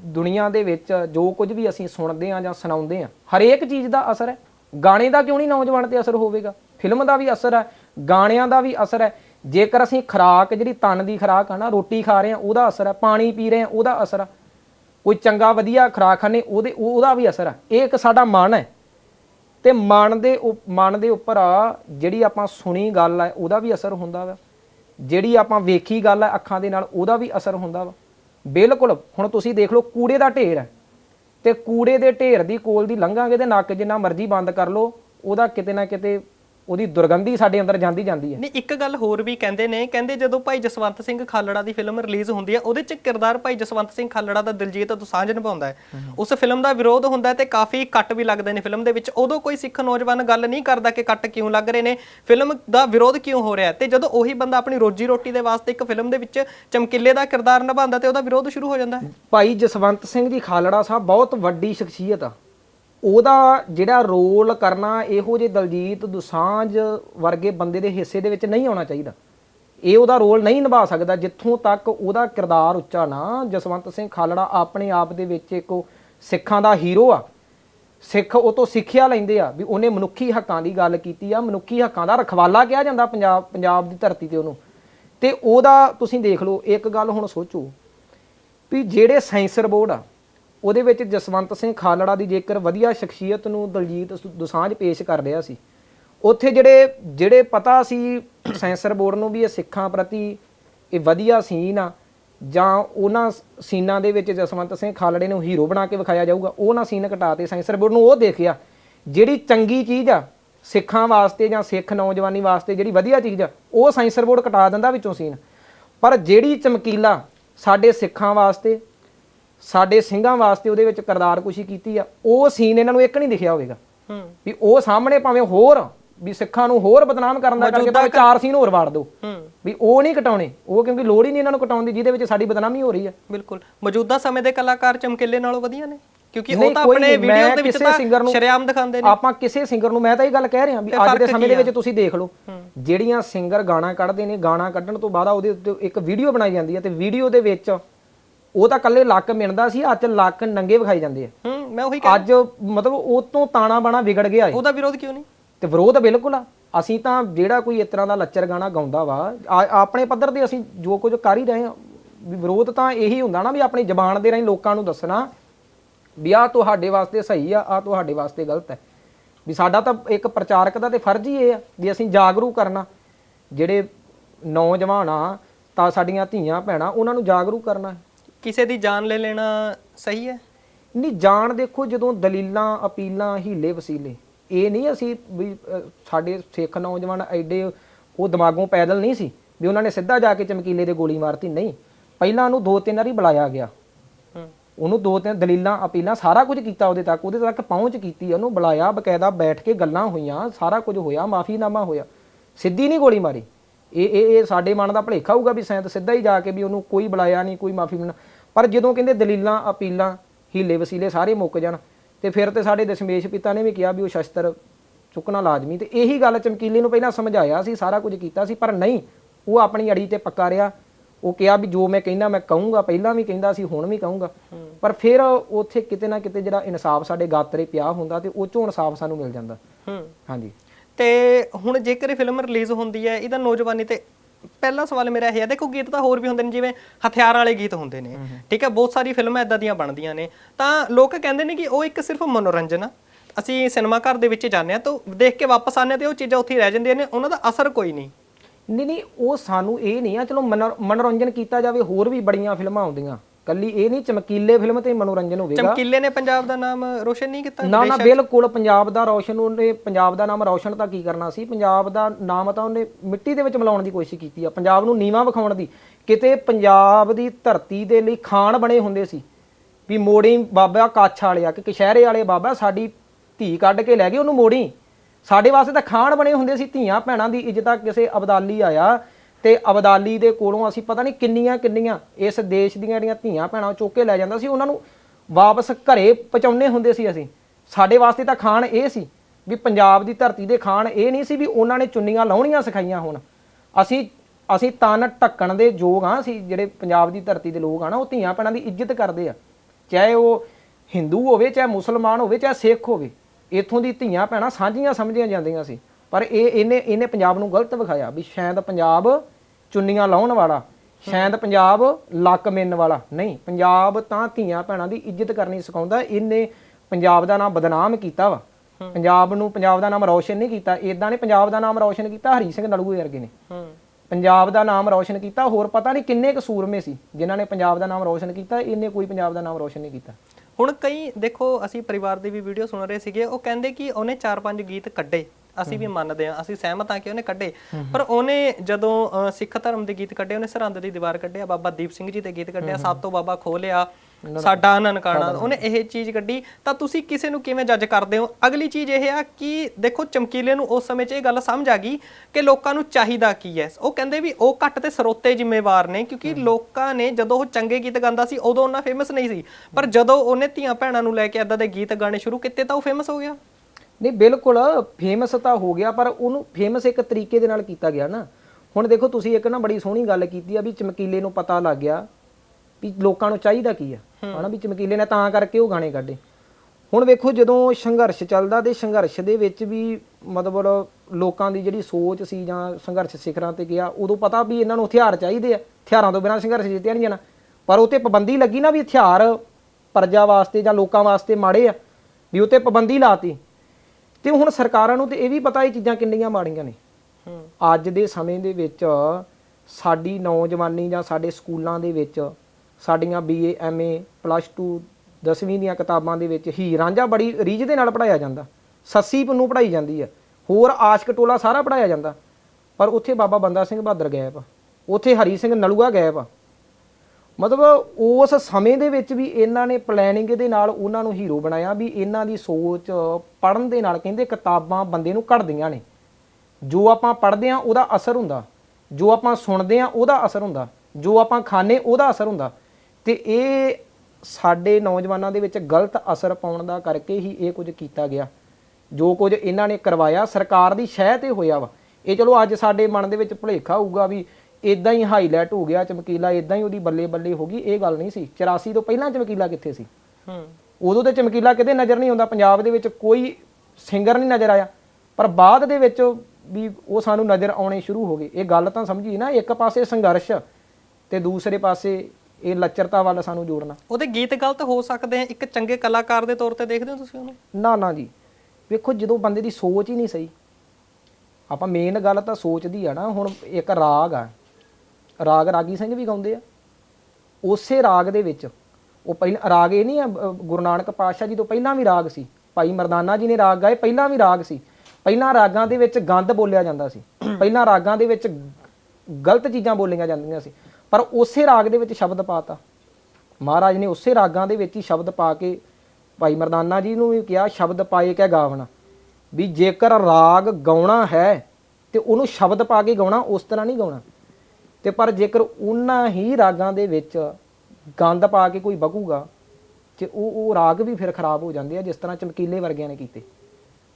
[SPEAKER 1] ਦੁਨੀਆ ਦੇ ਵਿੱਚ ਜੋ ਕੁਝ ਵੀ ਅਸੀਂ ਸੁਣਦੇ ਆ ਜਾਂ ਸੁਣਾਉਂਦੇ ਆ ਹਰੇਕ ਚੀਜ਼ ਦਾ ਅਸਰ ਹੈ। ਗਾਣੇ ਦਾ ਕਿਉਂ ਨਹੀਂ ਨੌਜਵਾਨ ਤੇ ਅਸਰ ਹੋਵੇਗਾ? ਫਿਲਮ ਦਾ ਵੀ ਅਸਰ ਹੈ। ਗਾਣਿਆਂ ਦਾ ਵੀ ਅਸਰ ਹੈ। ਜੇਕਰ ਅਸੀਂ ਖੁਰਾਕ, ਜਿਹੜੀ ਤਨ ਦੀ ਖੁਰਾਕ ਆ ਨਾ, ਰੋਟੀ ਖਾ ਰਹੇ ਆ, ਉਹਦਾ ਅਸਰ ਹੈ। ਪਾਣੀ ਪੀ ਰਹੇ ਆ, ਉਹਦਾ ਅਸਰ ਆ। ਕੋਈ ਚੰਗਾ, ਵਧੀਆ ਖੁਰਾਕ ਖਾਣੇ ਉਹਦੇ ਉਹਦਾ ਵੀ ਅਸਰ ਆ। ਇਹ ਇੱਕ ਸਾਡਾ ਮਨ ਹੈ। ਤੇ ਮਨ ਦੇ ਉਪ- ਮਨ ਦੇ ਉੱਪਰ ਆ, ਜਿਹੜੀ ਆਪਾਂ ਸੁਣੀ ਗੱਲ ਹੈ ਉਹਦਾ ਵੀ ਅਸਰ ਹੁੰਦਾ ਵਾ। ਜਿਹੜੀ ਆਪਾਂ ਵੇਖੀ ਗੱਲ ਹੈ ਅੱਖਾਂ ਦੇ ਨਾਲ, ਉਹਦਾ ਵੀ ਅਸਰ ਹੁੰਦਾ ਵਾ। ਬਿਲਕੁਲ, ਹੁਣ ਤੁਸੀਂ ਦੇਖ ਲਓ, ਕੂੜੇ ਦਾ ਢੇਰ ਹੈ। ਤੇ ਕੂੜੇ ਦੇ ਢੇਰ ਦੀ ਕੋਲ ਦੀ ਲੰਘਾਂਗੇ ਤੇ ਨੱਕ ਜਿੰਨਾ ਮਰਜ਼ੀ ਬੰਦ ਕਰ ਲਓ, ਉਹਦਾ ਕਿਤੇ ਨਾ ਕਿਤੇ ਉਹਦੀ ਦੁਰਗੰਧੀ ਸਾਡੇ ਅੰਦਰ ਜਾਂਦੀ ਜਾਂਦੀ ਹੈ।
[SPEAKER 2] ਨਹੀਂ ਇੱਕ ਗੱਲ ਹੋਰ ਵੀ ਕਹਿੰਦੇ ਨੇ ਕਹਿੰਦੇ ਜਦੋਂ ਭਾਈ ਜਸਵੰਤ ਸਿੰਘ ਖਾਲੜਾ ਦੀ ਫਿਲਮ ਰਿਲੀਜ਼ ਹੁੰਦੀ ਹੈ ਉਹਦੇ ਚ ਕਿਰਦਾਰ ਭਾਈ ਜਸਵੰਤ ਸਿੰਘ ਖਾਲੜਾ ਦਾ ਦਿਲਜੀਤ ਦੋਸਾਂਝ ਨਿਭਾਉਂਦਾ ਹੈ। ਉਸ ਫਿਲਮ ਦਾ ਵਿਰੋਧ ਹੁੰਦਾ ਹੈ ਤੇ ਕਾਫੀ ਕੱਟ ਵੀ ਲੱਗਦੇ ਨੇ ਫਿਲਮ ਦੇ ਵਿੱਚ। ਉਦੋਂ ਕੋਈ ਸਿੱਖ ਨੌਜਵਾਨ ਗੱਲ ਨਹੀਂ ਕਰਦਾ ਕਿ ਕੱਟ ਕਿਉਂ ਲੱਗ ਰਹੇ ਨੇ ਫਿਲਮ ਦਾ ਵਿਰੋਧ ਕਿਉਂ ਹੋ ਰਿਹਾ ਹੈ। ਤੇ ਜਦੋਂ ਉਹੀ ਬੰਦਾ ਆਪਣੀ ਰੋਜੀ ਰੋਟੀ ਦੇ ਵਾਸਤੇ ਇੱਕ ਫਿਲਮ ਦੇ ਵਿੱਚ ਚਮਕੀਲੇ ਦਾ ਕਿਰਦਾਰ ਨਿਭਾਉਂਦਾ ਤੇ ਉਹਦਾ ਵਿਰੋਧ ਸ਼ੁਰੂ ਹੋ ਜਾਂਦਾ ਹੈ।
[SPEAKER 1] ਭਾਈ ਜਸਵੰਤ ਸਿੰਘ ਜੀ ਖਾਲੜਾ ਸਾਹਿਬ ਬਹੁਤ ਵੱਡੀ ਸ਼ਖਸੀਅਤ ਆ। ਉਹਦਾ ਜਿਹੜਾ ਰੋਲ ਕਰਨਾ ਇਹੋ ਜਿਹੇ ਦਲਜੀਤ ਦੁਸਾਂਝ ਵਰਗੇ ਬੰਦੇ ਦੇ ਹਿੱਸੇ ਦੇ ਵਿੱਚ ਨਹੀਂ ਆਉਣਾ ਚਾਹੀਦਾ। ਇਹ ਉਹਦਾ ਰੋਲ ਨਹੀਂ ਨਿਭਾ ਸਕਦਾ ਜਿੱਥੋਂ ਤੱਕ ਉਹਦਾ ਕਿਰਦਾਰ ਉੱਚਾ ਨਾ, ਜਸਵੰਤ ਸਿੰਘ ਖਾਲੜਾ ਆਪਣੇ ਆਪ ਦੇ ਵਿੱਚ ਇੱਕ ਉਹ ਸਿੱਖਾਂ ਦਾ ਹੀਰੋ ਆ। ਸਿੱਖ ਉਹ ਤੋਂ ਸਿੱਖਿਆ ਲੈਂਦੇ ਆ ਵੀ ਉਹਨੇ ਮਨੁੱਖੀ ਹੱਕਾਂ ਦੀ ਗੱਲ ਕੀਤੀ ਆ, ਮਨੁੱਖੀ ਹੱਕਾਂ ਦਾ ਰਖਵਾਲਾ ਕਿਹਾ ਜਾਂਦਾ ਪੰਜਾਬ ਪੰਜਾਬ ਦੀ ਧਰਤੀ ਤੇ ਉਹਨੂੰ। ਤੇ ਉਹਦਾ ਤੁਸੀਂ ਦੇਖ ਲਓ, ਇੱਕ ਗੱਲ ਹੁਣ ਸੋਚੋ ਵੀ ਜਿਹੜੇ ਸੈਂਸਰ ਬੋਰਡ ਆ ਉਹਦੇ ਵਿੱਚ ਜਸਵੰਤ ਸਿੰਘ ਖਾਲੜਾ ਦੀ ਜੇਕਰ ਵਧੀਆ ਸ਼ਖਸੀਅਤ ਨੂੰ ਦਲਜੀਤ ਸ- ਦੋਸਾਂਝ ਪੇਸ਼ ਕਰ ਰਿਹਾ ਸੀ, ਉੱਥੇ ਜਿਹੜੇ ਜਿਹੜੇ ਪਤਾ ਸੀ ਸੈਂਸਰ ਬੋਰਡ ਨੂੰ ਵੀ ਇਹ ਸਿੱਖਾਂ ਪ੍ਰਤੀ ਇਹ ਵਧੀਆ ਸੀਨ ਆ, ਜਾਂ ਉਹਨਾਂ ਸੀਨਾਂ ਦੇ ਵਿੱਚ ਜਸਵੰਤ ਸਿੰਘ ਖਾਲੜੇ ਨੂੰ ਹੀਰੋ ਬਣਾ ਕੇ ਵਿਖਾਇਆ ਜਾਊਗਾ, ਉਹ ਨਾ ਸੀਨ ਘਟਾਤੇ ਸੈਂਸਰ ਬੋਰਡ ਨੂੰ ਉਹ ਦੇਖਿਆ, ਜਿਹੜੀ ਚੰਗੀ ਚੀਜ਼ ਆ, ਸਿੱਖਾਂ ਵਾਸਤੇ ਜਾਂ ਸਿੱਖ ਨੌਜਵਾਨੀ ਵਾਸਤੇ ਜਿਹੜੀ ਵਧੀਆ ਚੀਜ਼ ਆ, ਉਹ ਸੈਂਸਰ ਬੋਰਡ ਕਟਾ ਦਿੰਦਾ ਵਿੱਚੋਂ ਸੀਨ। ਪਰ ਜਿਹੜੀ ਚਮਕੀਲਾ ਸਾਡੇ ਸਿੱਖਾਂ ਵਾਸਤੇ ਸਾਡੇ ਸਿੰਘਾਂ ਵਾਸਤੇ ਉਹਦੇ ਵਿੱਚ ਕਰਦਾਰ ਕੁਸ਼ੀ ਕੀਤੀ ਆ। ਉਹ ਸੀਨ ਇਹਨਾਂ ਨੂੰ ਇੱਕ ਨਹੀਂ ਦਿਖਿਆ ਹੋਵੇਗਾ।
[SPEAKER 2] ਹੂੰ।
[SPEAKER 1] ਵੀ ਉਹ ਸਾਹਮਣੇ ਭਾਵੇਂ ਹੋਰ ਵੀ ਸਿੱਖਾਂ ਨੂੰ ਹੋਰ ਬਦਨਾਮ ਕਰਨ ਦਾ ਕਰਕੇ ਭਾਵੇਂ ਚਾਰ ਸੀਨ ਹੋਰ ਵਾੜ ਦਿਓ
[SPEAKER 2] ਹੂੰ।
[SPEAKER 1] ਵੀ ਉਹ ਨਹੀਂ ਕਟਾਉਣੇ। ਉਹ ਕਿਉਂਕਿ ਲੋੜ ਹੀ ਨਹੀਂ ਇਹਨਾਂ ਨੂੰ ਕਟਾਉਣ ਦੀ ਜਿਹਦੇ ਵਿੱਚ ਸਾਡੀ ਬਦਨਾਮੀ ਹੋ ਰਹੀ ਆ।
[SPEAKER 2] ਬਿਲਕੁਲ। ਮੌਜੂਦਾ ਸਮੇਂ ਦੇ ਕਲਾਕਾਰ ਚਮਕੀਲੇ ਨਾਲੋਂ ਵਧੀਆ ਨੇ। ਕਿਉਂਕਿ ਉਹ ਤਾਂ ਆਪਣੇ ਵੀਡੀਓਜ਼ ਦੇ ਵਿੱਚ ਤਾਂ ਸ਼ਰੇਆਮ ਦਿਖਾਉਂਦੇ ਨੇ।
[SPEAKER 1] ਆਪਾਂ ਕਿਸੇ ਸਿੰਗਰ ਨੂੰ ਮੈਂ ਤਾਂ ਇਹ ਗੱਲ ਕਹਿ ਰਿਹਾ ਵੀ ਅੱਜ ਦੇ ਸਮੇਂ ਦੇ ਵਿੱਚ ਤੁਸੀਂ ਦੇਖ ਲਓ। ਜਿਹੜੀਆਂ ਸਿੰਗਰ ਗਾਣਾ ਕੱਢਦੇ ਨੇ ਗਾਣਾ ਕੱਢਣ ਤੋਂ ਬਾਅਦ ਉਹਦੇ ਉੱਤੇ ਇੱਕ ਵੀਡੀਓ ਬਣਾਈ ਜਾਂਦੀ ਹੈ ਤੇ ਵੀਡੀਓ ਦੇ ਵਿੱਚ ਉਹ ਤਾਂ ਕੱਲੇ ਲੱਕ ਮਿਣਦਾ ਸੀ ਅੱਜ ਲੱਕ ਨੰਗੇ ਵਿਖਾਈ ਜਾਂਦੇ ਆ।
[SPEAKER 2] ਹੂੰ ਮੈਂ ਉਹੀ
[SPEAKER 1] ਅੱਜ ਮਤਲਬ ਉਹ ਤੋਂ ਤਾਣਾ ਬਾਣਾ ਵਿਗੜ ਗਿਆ ਏ।
[SPEAKER 2] ਉਹਦਾ ਵਿਰੋਧ ਕਿਉਂ ਨਹੀਂ?
[SPEAKER 1] ਤੇ ਵਿਰੋਧ ਬਿਲਕੁਲ ਆ। ਅਸੀਂ ਤਾਂ ਜਿਹੜਾ ਕੋਈ ਇਸ ਤਰ੍ਹਾਂ ਦਾ ਲੱਚਰ ਗਾਣਾ ਗਾਉਂਦਾ ਵਾ ਆ- ਆਪਣੇ ਪੱਧਰ ਤੇ ਅਸੀਂ ਜੋ ਕੁਝ ਕਰ ਹੀ ਰਹੇ ਹਾਂ ਵੀ ਵਿਰੋਧ ਤਾਂ ਇਹੀ ਹੁੰਦਾ ਨਾ ਵੀ ਆਪਣੀ ਜ਼ਬਾਨ ਦੇ ਰਾਹੀਂ ਲੋਕਾਂ ਨੂੰ ਦੱਸਣਾ ਵੀ ਆਹ ਤੁਹਾਡੇ ਵਾਸਤੇ ਸਹੀ ਆ ਆ ਤੁਹਾਡੇ ਵਾਸਤੇ ਗਲਤ ਹੈ ਵੀ ਸਾਡਾ ਤਾਂ ਇੱਕ ਪ੍ਰਚਾਰਕ ਦਾ ਤੇ ਫਰਜ਼ ਹੀ ਇਹ ਆ ਵੀ ਅਸੀਂ ਜਾਗਰੂਕ ਕਰਨਾ। ਜਿਹੜੇ ਨੌਜਵਾਨ ਆ ਤਾਂ ਸਾਡੀਆਂ ਧੀਆਂ ਭੈਣਾਂ ਉਹਨਾਂ ਨੂੰ ਜਾਗਰੂਕ ਕਰਨਾ।
[SPEAKER 2] ਕਿਸੇ ਦੀ ਜਾਨ ਲੈ ਲੈਣਾ ਸਹੀ ਹੈ?
[SPEAKER 1] ਨਹੀਂ ਜਾਣ ਦੇਖੋ ਜਦੋਂ ਦਲੀਲਾਂ ਅਪੀਲਾਂ ਹੀਲੇ ਵਸੀਲੇ। ਇਹ ਨਹੀਂ ਅਸੀਂ ਵੀ ਸਾਡੇ ਸਿੱਖ ਨੌਜਵਾਨ ਐਡੇ ਉਹ ਦਿਮਾਗੋਂ ਪੈਦਲ ਨਹੀਂ ਸੀ ਵੀ ਉਹਨਾਂ ਨੇ ਸਿੱਧਾ ਜਾ ਕੇ ਚਮਕੀਲੇ ਦੇ ਗੋਲੀ ਮਾਰਤੀ। ਨਹੀਂ ਪਹਿਲਾਂ ਉਹਨੂੰ ਦੋ ਤਿੰਨ ਵਾਰੀ ਬੁਲਾਇਆ ਗਿਆ।
[SPEAKER 2] ਹੂੰ।
[SPEAKER 1] ਉਹਨੂੰ ਦੋ ਤਿੰਨ ਦਲੀਲਾਂ ਅਪੀਲਾਂ ਸਾਰਾ ਕੁਝ ਕੀਤਾ ਉਹਦੇ ਤੱਕ। ਉਹਦੇ ਤੱਕ ਪਹੁੰਚ ਕੀਤੀ ਉਹਨੂੰ ਬੁਲਾਇਆ ਬਕਾਇਦਾ ਬੈਠ ਕੇ ਗੱਲਾਂ ਹੋਈਆਂ ਸਾਰਾ ਕੁਝ ਹੋਇਆ ਮਾਫੀਨਾਮਾ ਹੋਇਆ। ਸਿੱਧੀ ਨਹੀਂ ਗੋਲੀ ਮਾਰੀ। ਇਹ ਇਹ ਇਹ ਸਾਡੇ ਮਨ ਦਾ ਭਲੇਖਾ ਹੋਊਗਾ ਵੀ ਸੈਂਤ ਸਿੱਧਾ ਹੀ ਜਾ ਕੇ ਵੀ ਉਹਨੂੰ ਕੋਈ ਬੁਲਾਇਆ ਨਹੀਂ ਕੋਈ ਮਾਫੀ ਪਰ ਜਦੋਂ ਕਹਿੰਦੇ ਦਲੀਲਾਂ ਅਪੀਲਾਂ ਹੀਲੇ ਵਸੀਲੇ ਸਾਰੇ ਮੁੱਕ ਜਾਣ ਤੇ ਫਿਰ ਤੇ ਸਾਡੇ ਦਸ਼ਮੇਸ਼ ਪਿਤਾ ਨੇ ਵੀ ਕਿਹਾ ਵੀ ਉਹ ਸ਼ਸਤਰ ਚੁੱਕਣਾ ਲਾਜ਼ਮੀ ਤੇ ਇਹੀ ਗੱਲ ਚਮਕੀਲੇ ਨੂੰ ਪਹਿਲਾਂ ਸਮਝਾਇਆ ਸੀ ਸਾਰਾ ਕੁਝ ਕੀਤਾ ਸੀ ਪਰ ਨਹੀਂ ਉਹ ਆਪਣੀ ਅੜੀ ਤੇ ਪੱਕਾ ਰਿਹਾ। ਉਹ ਕਿਹਾ ਵੀ ਜੋ ਮੈਂ ਕਹਿੰਦਾ ਮੈਂ ਕਹੂੰਗਾ ਪਹਿਲਾਂ ਵੀ ਕਹਿੰਦਾ ਸੀ ਹੁਣ ਵੀ ਕਹੂੰਗਾ। ਪਰ ਫਿਰ ਉੱਥੇ ਕਿਤੇ ਨਾ ਕਿਤੇ ਜਿਹੜਾ ਇਨਸਾਫ ਸਾਡੇ ਗਾਤਰੇ ਪਿਆ ਹੁੰਦਾ ਤੇ ਉਹ ਚੋਂ ਇਨਸਾਫ ਸਾਨੂੰ ਮਿਲ ਜਾਂਦਾ। ਹਾਂਜੀ।
[SPEAKER 2] ਤੇ ਹੁਣ ਜੇਕਰ ਇਹ ਫਿਲਮ ਰਿਲੀਜ਼ ਹੁੰਦੀ ਹੈ ਇਹਦਾ ਨੌਜਵਾਨੀ ਤੇ ਪਹਿਲਾ ਸਵਾਲ ਮੇਰਾ ਇਹ ਹੈ ਦੇਖੋ ਗੀਤ ਤਾਂ ਹੋਰ ਵੀ ਹੁੰਦੇ ਨੇ ਜਿਵੇਂ ਹਥਿਆਰ ਵਾਲੇ ਗੀਤ ਹੁੰਦੇ ਨੇ ਠੀਕ ਹੈ ਬਹੁਤ ਸਾਰੀ ਫਿਲਮਾਂ ਇਦਾਂ ਦੀਆਂ ਬਣਦੀਆਂ ਨੇ ਤਾਂ ਲੋਕ ਕਹਿੰਦੇ ਨੇ ਕਿ ਉਹ ਇੱਕ ਸਿਰਫ ਮਨੋਰੰਜਨ ਆ। ਅਸੀਂ ਸਿਨੇਮਾ ਘਰ ਦੇ ਵਿੱਚ ਜਾਂਦੇ ਆ ਤਾਂ ਦੇਖ ਕੇ ਵਾਪਸ ਆਉਂਦੇ ਹਾਂ ਤੇ ਉਹ ਚੀਜ਼ਾਂ ਉੱਥੇ ਰਹਿ ਜਾਂਦੀਆਂ ਨੇ ਉਹਨਾਂ ਦਾ ਅਸਰ ਕੋਈ ਨਹੀਂ।
[SPEAKER 1] ਨਹੀਂ ਨਹੀਂ ਉਹ ਸਾਨੂੰ ਇਹ ਨਹੀਂ ਆ ਚਲੋ ਮਨੋ- ਮਨੋਰੰਜਨ ਕੀਤਾ ਜਾਵੇ ਹੋਰ ਵੀ ਬੜੀਆਂ ਫਿਲਮਾਂ ਆਉਂਦੀਆਂ। ਕੱਲੀ ਇਹ ਨਹੀਂ ਚਮਕੀਲੇ ਫਿਲਮ ਤੇ ਮਨੋਰੰਜਨ ਹੋਵੇਗਾ।
[SPEAKER 2] ਚਮਕੀਲੇ ਨੇ ਪੰਜਾਬ ਦਾ ਨਾਮ ਰੋਸ਼ਨ ਨਹੀਂ ਕੀਤਾ?
[SPEAKER 1] ਨਾ ਨਾ ਬਿਲਕੁਲ ਪੰਜਾਬ ਦਾ ਰੌਸ਼ਨ ਉਹਨੇ ਪੰਜਾਬ ਦਾ ਨਾਮ ਰੌਸ਼ਨ ਤਾਂ ਕੀ ਕਰਨਾ ਸੀ? ਪੰਜਾਬ ਦਾ ਨਾਮ ਤਾਂ ਉਹਨੇ ਮਿੱਟੀ ਦੇ ਵਿੱਚ ਮਿਲਾਉਣ ਦੀ ਕੋਸ਼ਿਸ਼ ਕੀਤੀ ਆ। ਪੰਜਾਬ ਨੂੰ ਨੀਵਾ ਵਿਖਾਉਣ ਦੀ। ਕਿਤੇ ਪੰਜਾਬ ਦੀ ਧਰਤੀ ਦੇ ਲਈ ਖਾਨ ਬਣੇ ਹੁੰਦੇ ਸੀ। ਵੀ ਮੋੜੀ ਬਾਬਾ ਕੱਛ ਵਾਲਿਆ ਕਿ ਕਸ਼ਹਿਰੇ ਵਾਲੇ ਬਾਬਾ ਸਾਡੀ ਧੀ ਕੱਢ ਕੇ ਲੈ ਗਏ ਉਹਨੂੰ ਮੋੜੀ। ਸਾਡੇ ਵਾਸਤੇ ਤਾਂ ਖਾਨ ਬਣੇ ਹੁੰਦੇ ਸੀ ਧੀਆਂ ਭੈਣਾਂ ਦੀ ਇੱਜ਼ਤ ਕਿਸੇ ਅਬਦਾਲੀ ਆਇਆ। ਤੇ ਅਬਦਾਲੀ ਦੇ ਕੋਲੋਂ ਅਸੀਂ ਪਤਾ ਨਹੀਂ ਕਿੰਨੀਆਂ ਕਿੰਨੀਆਂ ਇਸ ਦੇਸ਼ ਦੀਆਂ ਜਿਹੜੀਆਂ ਧੀਆਂ ਭੈਣਾਂ ਚੁੱਕ ਕੇ ਲੈ ਜਾਂਦਾ ਸੀ, ਉਹਨਾਂ ਨੂੰ ਵਾਪਸ ਘਰੇ ਪਹੁੰਚਾਉਣੇ ਹੁੰਦੇ ਸੀ ਅਸੀਂ। ਸਾਡੇ ਵਾਸਤੇ ਤਾਂ ਖਾਨ ਇਹ ਸੀ ਵੀ ਪੰਜਾਬ ਦੀ ਧਰਤੀ ਦੇ ਖਾਨ ਇਹ ਨਹੀਂ ਸੀ ਵੀ ਉਹਨਾਂ ਨੇ ਚੁੰਨੀਆਂ ਲਾਉਣੀਆਂ ਸਿਖਾਈਆਂ ਹੁਣ। ਅਸੀਂ ਅਸੀਂ ਤਨ ਢੱਕਣ ਦੇ ਯੋਗ ਹਾਂ, ਅਸੀਂ ਜਿਹੜੇ ਪੰਜਾਬ ਦੀ ਧਰਤੀ ਦੇ ਲੋਕ ਆ ਨਾ, ਉਹ ਧੀਆਂ ਭੈਣਾਂ ਦੀ ਇੱਜ਼ਤ ਕਰਦੇ ਆ। ਚਾਹੇ ਉਹ ਹਿੰਦੂ ਹੋਵੇ, ਚਾਹੇ ਮੁਸਲਮਾਨ ਹੋਵੇ, ਚਾਹੇ ਸਿੱਖ ਹੋਵੇ, ਇੱਥੋਂ ਦੀ ਧੀਆਂ ਭੈਣਾਂ ਸਾਂਝੀਆਂ ਸਮਝੀਆਂ ਜਾਂਦੀਆਂ ਸੀ। ਪਰ ਇਹ, ਇਹਨੇ ਇਹਨੇ ਪੰਜਾਬ ਨੂੰ ਗਲਤ ਵਿਖਾਇਆ ਵੀ ਸ਼ਾਇਦ ਪੰਜਾਬ ਚੁੰਨੀਆਂ ਲਾਉਣ ਵਾਲਾ ਸ਼ਾਇਦ ਪੰਜਾਬ ਲੱਕ ਮਿੰਨ ਵਾਲਾ। ਨਹੀਂ ਪੰਜਾਬ ਤਾਂ ਧੀਆਂ ਭੈਣਾਂ ਦੀ ਇੱਜ਼ਤ ਕਰਨੀ ਸਿਖਾਉਂਦਾ ਇਹਨੇ ਪੰਜਾਬ ਦਾ ਨਾਮ ਬਦਨਾਮ ਕੀਤਾ ਵਾ। ਪੰਜਾਬ ਨੂੰ ਪੰਜਾਬ ਦਾ ਨਾਮ ਰੌਸ਼ਨ ਨਹੀਂ ਕੀਤਾ ਇਦਾਂ ਨੇ ਪੰਜਾਬ ਦਾ ਨਾਮ ਰੌਸ਼ਨ ਕੀਤਾ ਹਰੀ ਸਿੰਘ ਨਲੂਏ ਵਰਗੇ ਨੇ। ਪੰਜਾਬ ਦਾ ਨਾਮ ਰੌਸ਼ਨ ਕੀਤਾ ਹੋਰ ਪਤਾ ਨਹੀਂ ਕਿੰਨੇ ਕਸੂਰਮੇ ਸੀ ਜਿਨ੍ਹਾਂ ਨੇ ਪੰਜਾਬ ਦਾ ਨਾਮ ਰੌਸ਼ਨ ਕੀਤਾ ਇਹਨੇ ਕੋਈ ਪੰਜਾਬ ਦਾ ਨਾਮ ਰੌਸ਼ਨ ਨਹੀਂ ਕੀਤਾ।
[SPEAKER 2] ਹੁਣ ਕਈ ਦੇਖੋ ਅਸੀਂ ਪਰਿਵਾਰ ਦੀ ਵੀ ਵੀਡੀਓ ਸੁਣ ਰਹੇ ਸੀਗੇ ਉਹ ਕਹਿੰਦੇ ਕਿ ਉਹਨੇ 4-5 ਗੀਤ ਕੱਢੇ। ਅਸੀਂ ਵੀ ਮੰਨਦੇ ਹਾਂ ਅਸੀਂ ਸਹਿਮਤ ਹਾਂ ਕਿ ਉਹਨੇ ਕੱਢੇ। ਪਰ ਉਹਨੇ ਜਦੋਂ ਸਿੱਖ ਧਰਮ ਦੇ ਗੀਤ ਕੱਢੇ ਉਹਨੇ ਸਰਹੰਦ ਦੀ ਦੀਵਾਰ ਕੱਢਿਆ ਬਾਬਾ ਦੀਪ ਸਿੰਘ ਜੀ ਦੇ ਗੀਤ ਕੱਢਿਆ ਸਾਤੋਂ ਬਾਬਾ ਖੋਲਿਆ ਸਾਡਾ ਨਨਕਾਣਾ ਉਹਨੇ ਇਹ ਚੀਜ਼ ਕੱਢੀ। ਤਾਂ ਤੁਸੀਂ ਕਿਸੇ ਨੂੰ ਕਿਵੇਂ ਜੱਜ ਕਰਦੇ ਹੋ? ਅਗਲੀ ਚੀਜ਼ ਇਹ ਆ ਕਿ ਦੇਖੋ ਚਮਕੀਲੇ ਨੂੰ ਉਸ ਸਮੇਂ 'ਚ ਇਹ ਗੱਲ ਸਮਝ ਆ ਗਈ ਕਿ ਲੋਕਾਂ ਨੂੰ ਚਾਹੀਦਾ ਕੀ ਹੈ। ਉਹ ਕਹਿੰਦੇ ਵੀ ਉਹ ਘੱਟ ਤੇ ਸਰੋਤੇ ਜ਼ਿੰਮੇਵਾਰ ਨੇ ਕਿਉਂਕਿ ਲੋਕਾਂ ਨੇ ਜਦੋਂ ਉਹ ਚੰਗੇ ਗੀਤ ਗਾਉਂਦਾ ਸੀ ਉਦੋਂ ਉਹਨਾਂ ਫੇਮਸ ਨਹੀਂ ਸੀ। ਪਰ ਜਦੋਂ ਉਹਨੇ ਧੀਆਂ ਭੈਣਾਂ ਨੂੰ ਲੈ ਕੇ ਏਦਾਂ ਦੇ ਗੀਤ ਗਾਣੇ ਸ਼ੁਰੂ ਕੀਤੇ ਤਾਂ ਉਹ ਫੇਮਸ ਹੋ ਗਿਆ।
[SPEAKER 1] ਨਹੀਂ ਬਿਲਕੁਲ ਫੇਮਸ ਤਾਂ ਹੋ ਗਿਆ ਪਰ ਉਹਨੂੰ ਫੇਮਸ ਇੱਕ ਤਰੀਕੇ ਦੇ ਨਾਲ ਕੀਤਾ ਗਿਆ ਨਾ। ਹੁਣ ਦੇਖੋ ਤੁਸੀਂ ਇੱਕ ਨਾ ਬੜੀ ਸੋਹਣੀ ਗੱਲ ਕੀਤੀ ਆ ਵੀ ਚਮਕੀਲੇ ਨੂੰ ਪਤਾ ਲੱਗ ਗਿਆ ਵੀ ਲੋਕਾਂ ਨੂੰ ਚਾਹੀਦਾ ਕੀ ਆ। ਹਨਾ ਵੀ ਚਮਕੀਲੇ ਨੇ ਤਾਂ ਕਰਕੇ ਉਹ ਗਾਣੇ ਕੱਢੇ। ਹੁਣ ਵੇਖੋ ਜਦੋਂ ਸੰਘਰਸ਼ ਚੱਲਦਾ ਤੇ ਸੰਘਰਸ਼ ਦੇ ਵਿੱਚ ਵੀ ਮਤਲਬ ਲੋਕਾਂ ਦੀ ਜਿਹੜੀ ਸੋਚ ਸੀ ਜਾਂ ਸੰਘਰਸ਼ ਸਿਖਰਾਂ ਤੇ ਗਿਆ ਉਦੋਂ ਪਤਾ ਵੀ ਇਹਨਾਂ ਨੂੰ ਹਥਿਆਰ ਚਾਹੀਦੇ ਆ। ਹਥਿਆਰਾਂ ਤੋਂ ਬਿਨਾਂ ਸੰਘਰਸ਼ ਜਿੱਤਿਆ ਨਹੀਂ ਜਾਣਾ। ਪਰ ਉਤੇ ਪਾਬੰਦੀ ਲੱਗੀ ਨਾ ਵੀ ਹਥਿਆਰ ਪ੍ਰਜਾ ਵਾਸਤੇ ਜਾਂ ਲੋਕਾਂ ਵਾਸਤੇ ਮਾੜੇ ਆ ਵੀ ਉਤੇ ਪਾਬੰਦੀ ਲਾਤੀ। ਤੇ ਹੁਣ ਸਰਕਾਰਾਂ ਨੂੰ ਤੇ ਇਹ ਵੀ ਪਤਾ ਇਹ ਚੀਜ਼ਾਂ ਕਿੰਨੀਆਂ ਮਾੜੀਆਂ ਨੇ।
[SPEAKER 2] ਹੂੰ।
[SPEAKER 1] ਅੱਜ ਦੇ ਸਮੇਂ ਦੇ ਵਿੱਚ ਸਾਡੀ ਨੌਜਵਾਨੀ ਜਾਂ ਸਾਡੇ ਸਕੂਲਾਂ ਦੇ ਵਿੱਚ ਸਾਡੀਆਂ ਬੀਏ ਐਮਏ ਪਲੱਸ 2 ਦਸਵੀਂ ਦੀਆਂ ਕਿਤਾਬਾਂ ਦੇ ਵਿੱਚ ਹੀ ਰਾਂਝਾ ਬੜੀ ਰੀਝ ਦੇ ਨਾਲ ਪੜਾਇਆ ਜਾਂਦਾ। ਸੱਸੀ ਪੰਨੂ ਪੜਾਈ ਜਾਂਦੀ ਹੈ ਹੋਰ ਆਸ਼ਕ ਟੋਲਾ ਸਾਰਾ ਪੜਾਇਆ ਜਾਂਦਾ। ਪਰ ਉੱਥੇ ਬਾਬਾ ਬੰਦਾ ਸਿੰਘ ਬਹਾਦਰ ਗਾਇਬ ਆ। ਉੱਥੇ ਹਰੀ ਸਿੰਘ ਨਲੂਆ ਗਾਇਬ ਆ। ਮਤਲਬ ਉਸ ਸਮੇਂ ਦੇ ਵਿੱਚ ਵੀ ਇਹਨਾਂ ਨੇ ਪਲੈਨਿੰਗ ਦੇ ਨਾਲ ਉਹਨਾਂ ਨੂੰ ਹੀਰੋ ਬਣਾਇਆ ਵੀ ਇਹਨਾਂ ਦੀ ਸੋਚ ਪੜਨ ਦੇ ਨਾਲ ਕਹਿੰਦੇ ਕਿਤਾਬਾਂ ਬੰਦੇ ਨੂੰ ਘੜਦੀਆਂ ਨੇ। ਜੋ ਆਪਾਂ ਪੜ੍ਹਦੇ ਆ ਉਹਦਾ ਅਸਰ ਹੁੰਦਾ। ਜੋ ਆਪਾਂ ਸੁਣਦੇ ਆ ਉਹਦਾ ਅਸਰ ਹੁੰਦਾ। ਜੋ ਆਪਾਂ ਖਾਣੇ ਉਹਦਾ ਅਸਰ ਹੁੰਦਾ। ਤੇ ਇਹ ਸਾਡੇ ਨੌਜਵਾਨਾਂ ਦੇ ਵਿੱਚ ਗਲਤ ਅਸਰ ਪਾਉਣ ਦਾ ਕਰਕੇ ਹੀ ਇਹ ਕੁਝ ਕੀਤਾ ਗਿਆ। ਜੋ ਕੁਝ ਇਹਨਾਂ ਨੇ ਕਰਵਾਇਆ, ਸਰਕਾਰ ਦੀ ਸ਼ਹਿ ਤੇ ਹੋਇਆ ਵਾ। ਇਹ ਚਲੋ ਅੱਜ ਸਾਡੇ ਮਨ ਦੇ ਵਿੱਚ ਭੁਲੇਖਾ ਹੋਊਗਾ ਵੀ ਇਦਾਂ ਹੀ ਹਾਈਲਾਈਟ ਹੋ ਗਿਆ ਚਮਕੀਲਾ ਇਦਾਂ ਹੀ ਉਹਦੀ ਬੱਲੇ ਬੱਲੇ ਹੋ ਗਈ ਇਹ ਗੱਲ ਨਹੀਂ ਸੀ। 84 ਤੋਂ ਪਹਿਲਾਂ ਚਮਕੀਲਾ ਕਿੱਥੇ ਸੀ?
[SPEAKER 2] ਹੂੰ।
[SPEAKER 1] ਉਦੋਂ ਤੇ ਚਮਕੀਲਾ ਕਿਤੇ ਨਜ਼ਰ ਨਹੀਂ ਆਉਂਦਾ ਪੰਜਾਬ ਦੇ ਵਿੱਚ ਕੋਈ ਸਿੰਗਰ ਨਹੀਂ ਨਜ਼ਰ ਆਇਆ। ਪਰ ਬਾਅਦ ਦੇ ਵਿੱਚ ਵੀ ਉਹ ਸਾਨੂੰ ਨਜ਼ਰ ਆਉਣੇ ਸ਼ੁਰੂ ਹੋ ਗਏ। ਇਹ ਗੱਲ ਤਾਂ ਸਮਝੀ ਨਾ ਇੱਕ ਪਾਸੇ ਸੰਘਰਸ਼ ਤੇ ਦੂਸਰੇ ਪਾਸੇ ਇਹ ਲੱਚਰਤਾ ਵੱਲ ਸਾਨੂੰ ਜੋੜਨਾ।
[SPEAKER 2] ਉਹਦੇ ਗੀਤ ਗਲਤ ਹੋ ਸਕਦੇ ਆ ਇੱਕ ਚੰਗੇ ਕਲਾਕਾਰ ਦੇ ਤੌਰ ਤੇ ਦੇਖਦੇ ਹੋ ਤੁਸੀਂ ਉਹਨੂੰ?
[SPEAKER 1] ਨਾ ਨਾ ਜੀ। ਵੇਖੋ ਜਦੋਂ ਬੰਦੇ ਦੀ ਸੋਚ ਹੀ ਨਹੀਂ ਸਹੀ ਆਪਾਂ ਮੇਨ ਗੱਲ ਤਾਂ ਸੋਚ ਦੀ ਆ ਨਾ ਹੁਣ ਇੱਕ ਰਾਗ ਆ। ਰਾਗ ਰਾਗੀ ਸਿੰਘ ਵੀ ਗਾਉਂਦੇ ਆ। ਉਸੇ ਰਾਗ ਦੇ ਵਿੱਚ, ਉਹ ਪਹਿਲਾਂ, ਰਾਗ ਇਹ ਨਹੀਂ ਆ ਗੁਰੂ ਨਾਨਕ ਪਾਤਸ਼ਾਹ ਜੀ ਤੋਂ ਪਹਿਲਾਂ ਵੀ ਰਾਗ ਸੀ। ਭਾਈ ਮਰਦਾਨਾ ਜੀ ਨੇ ਰਾਗ ਗਾਏ, ਪਹਿਲਾਂ ਵੀ ਰਾਗ ਸੀ। ਪਹਿਲਾਂ ਰਾਗਾਂ ਦੇ ਵਿੱਚ ਗੰਦ ਬੋਲਿਆ ਜਾਂਦਾ ਸੀ। ਪਹਿਲਾਂ ਰਾਗਾਂ ਦੇ ਵਿੱਚ ਗਲਤ ਚੀਜ਼ਾਂ ਬੋਲੀਆਂ ਜਾਂਦੀਆਂ ਸੀ। ਪਰ ਉਸੇ ਰਾਗ ਦੇ ਵਿੱਚ ਸ਼ਬਦ ਪਾਤਾ। ਮਹਾਰਾਜ ਨੇ ਉਸੇ ਰਾਗਾਂ ਦੇ ਵਿੱਚ ਹੀ ਸ਼ਬਦ ਪਾ ਕੇ ਭਾਈ ਮਰਦਾਨਾ ਜੀ ਨੂੰ ਵੀ ਕਿਹਾ, ਸ਼ਬਦ ਪਾਏ ਕਹਿ ਗਾਵਣਾ। ਵੀ ਜੇਕਰ ਰਾਗ ਗਾਉਣਾ ਹੈ, ਤੇ ਉਹਨੂੰ ਸ਼ਬਦ ਪਾ ਕੇ ਗਾਉਣਾ, ਉਸ ਤਰ੍ਹਾਂ ਨਹੀਂ ਗਾਉਣਾ। ਤੇ ਪਰ ਜੇਕਰ ਉਹਨਾਂ ਹੀ ਰਾਗਾਂ ਦੇ ਵਿੱਚ ਗੰਦ ਪਾ ਕੇ ਕੋਈ ਬਗੂਗਾ ਤੇ ਉਹ ਉਹ ਰਾਗ ਵੀ ਫਿਰ ਖਰਾਬ ਹੋ ਜਾਂਦੇ ਆ ਜਿਸ ਤਰ੍ਹਾਂ ਚਮਕੀਲੇ ਵਰਗਿਆਂ ਨੇ ਕੀਤੇ।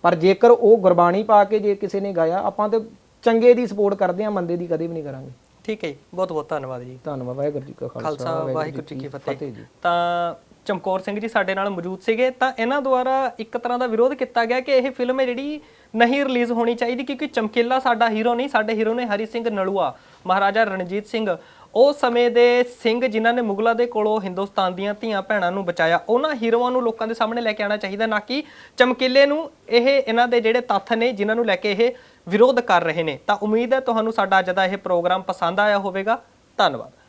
[SPEAKER 1] ਪਰ ਜੇਕਰ ਉਹ ਗੁਰਬਾਣੀ ਪਾ ਕੇ ਜੇ ਕਿਸੇ ਨੇ ਗਾਇਆ ਆਪਾਂ ਤੇ ਚੰਗੇ ਦੀ ਸਪੋਰਟ ਕਰਦੇ ਆ ਮੰਦੇ ਦੀ ਕਦੇ ਵੀ ਨਹੀਂ ਕਰਾਂਗੇ।
[SPEAKER 2] ਠੀਕ ਹੈ ਜੀ। ਬਹੁਤ ਬਹੁਤ ਧੰਨਵਾਦ ਜੀ।
[SPEAKER 1] ਧੰਨਵਾਦ ਵਾਹਿਗੁਰੂ ਜੀ ਕਾ
[SPEAKER 2] ਖਾਲਸਾ ਵਾਹਿਗੁਰੂ ਜੀ ਕੀ ਫਤਿਹ ਤਾਂ ਚਮਕੌਰ ਸਿੰਘ ਜੀ ਸਾਡੇ ਨਾਲ ਮੌਜੂਦ ਸੀਗੇ। ਤਾਂ ਇਹਨਾਂ ਦੁਆਰਾ ਇੱਕ ਤਰ੍ਹਾਂ ਦਾ ਵਿਰੋਧ ਕੀਤਾ ਗਿਆ ਕਿ ਇਹ ਫਿਲਮ ਹੈ ਜਿਹੜੀ ਨਹੀਂ ਰਿਲੀਜ਼ ਹੋਣੀ ਚਾਹੀਦੀ ਕਿਉਂਕਿ ਚਮਕੀਲਾ ਸਾਡਾ ਹੀਰੋ ਨਹੀਂ ਸਾਡੇ ਹੀਰੋ ਨੇ ਹਰੀ ਸਿੰਘ ਨਲੂਆ। ਮਹਾਰਾਜਾ ਰਣਜੀਤ ਸਿੰਘ। ਉਸ ਸਮੇਂ ਦੇ ਸਿੰਘ ਜਿਨ੍ਹਾਂ ਨੇ ਮੁਗਲਾਂ ਦੇ ਕੋਲੋਂ ਹਿੰਦੁਸਤਾਨ ਦੀਆਂ ਧੀਆਂ ਭੈਣਾਂ ਨੂੰ ਬਚਾਇਆ, ਉਹਨਾਂ ਹੀਰੋਆਂ ਨੂੰ ਲੋਕਾਂ ਦੇ ਸਾਹਮਣੇ ਲੈ ਕੇ ਆਉਣਾ ਚਾਹੀਦਾ, ਨਾ ਕਿ ਚਮਕੀਲੇ ਨੂੰ ਇਹ ਇਹਨਾਂ ਦੇ ਜਿਹੜੇ ਤੱਥ ਨੇ ਜਿਨ੍ਹਾਂ ਨੂੰ ਲੈ ਕੇ ਇਹ ਵਿਰੋਧ ਕਰ ਰਹੇ ਨੇ। ਤਾਂ ਉਮੀਦ ਹੈ ਤੁਹਾਨੂੰ ਸਾਡਾ ਅੱਜ ਦਾ ਇਹ ਪ੍ਰੋਗਰਾਮ ਪਸੰਦ ਆਇਆ ਹੋਵੇਗਾ। ਧੰਨਵਾਦ।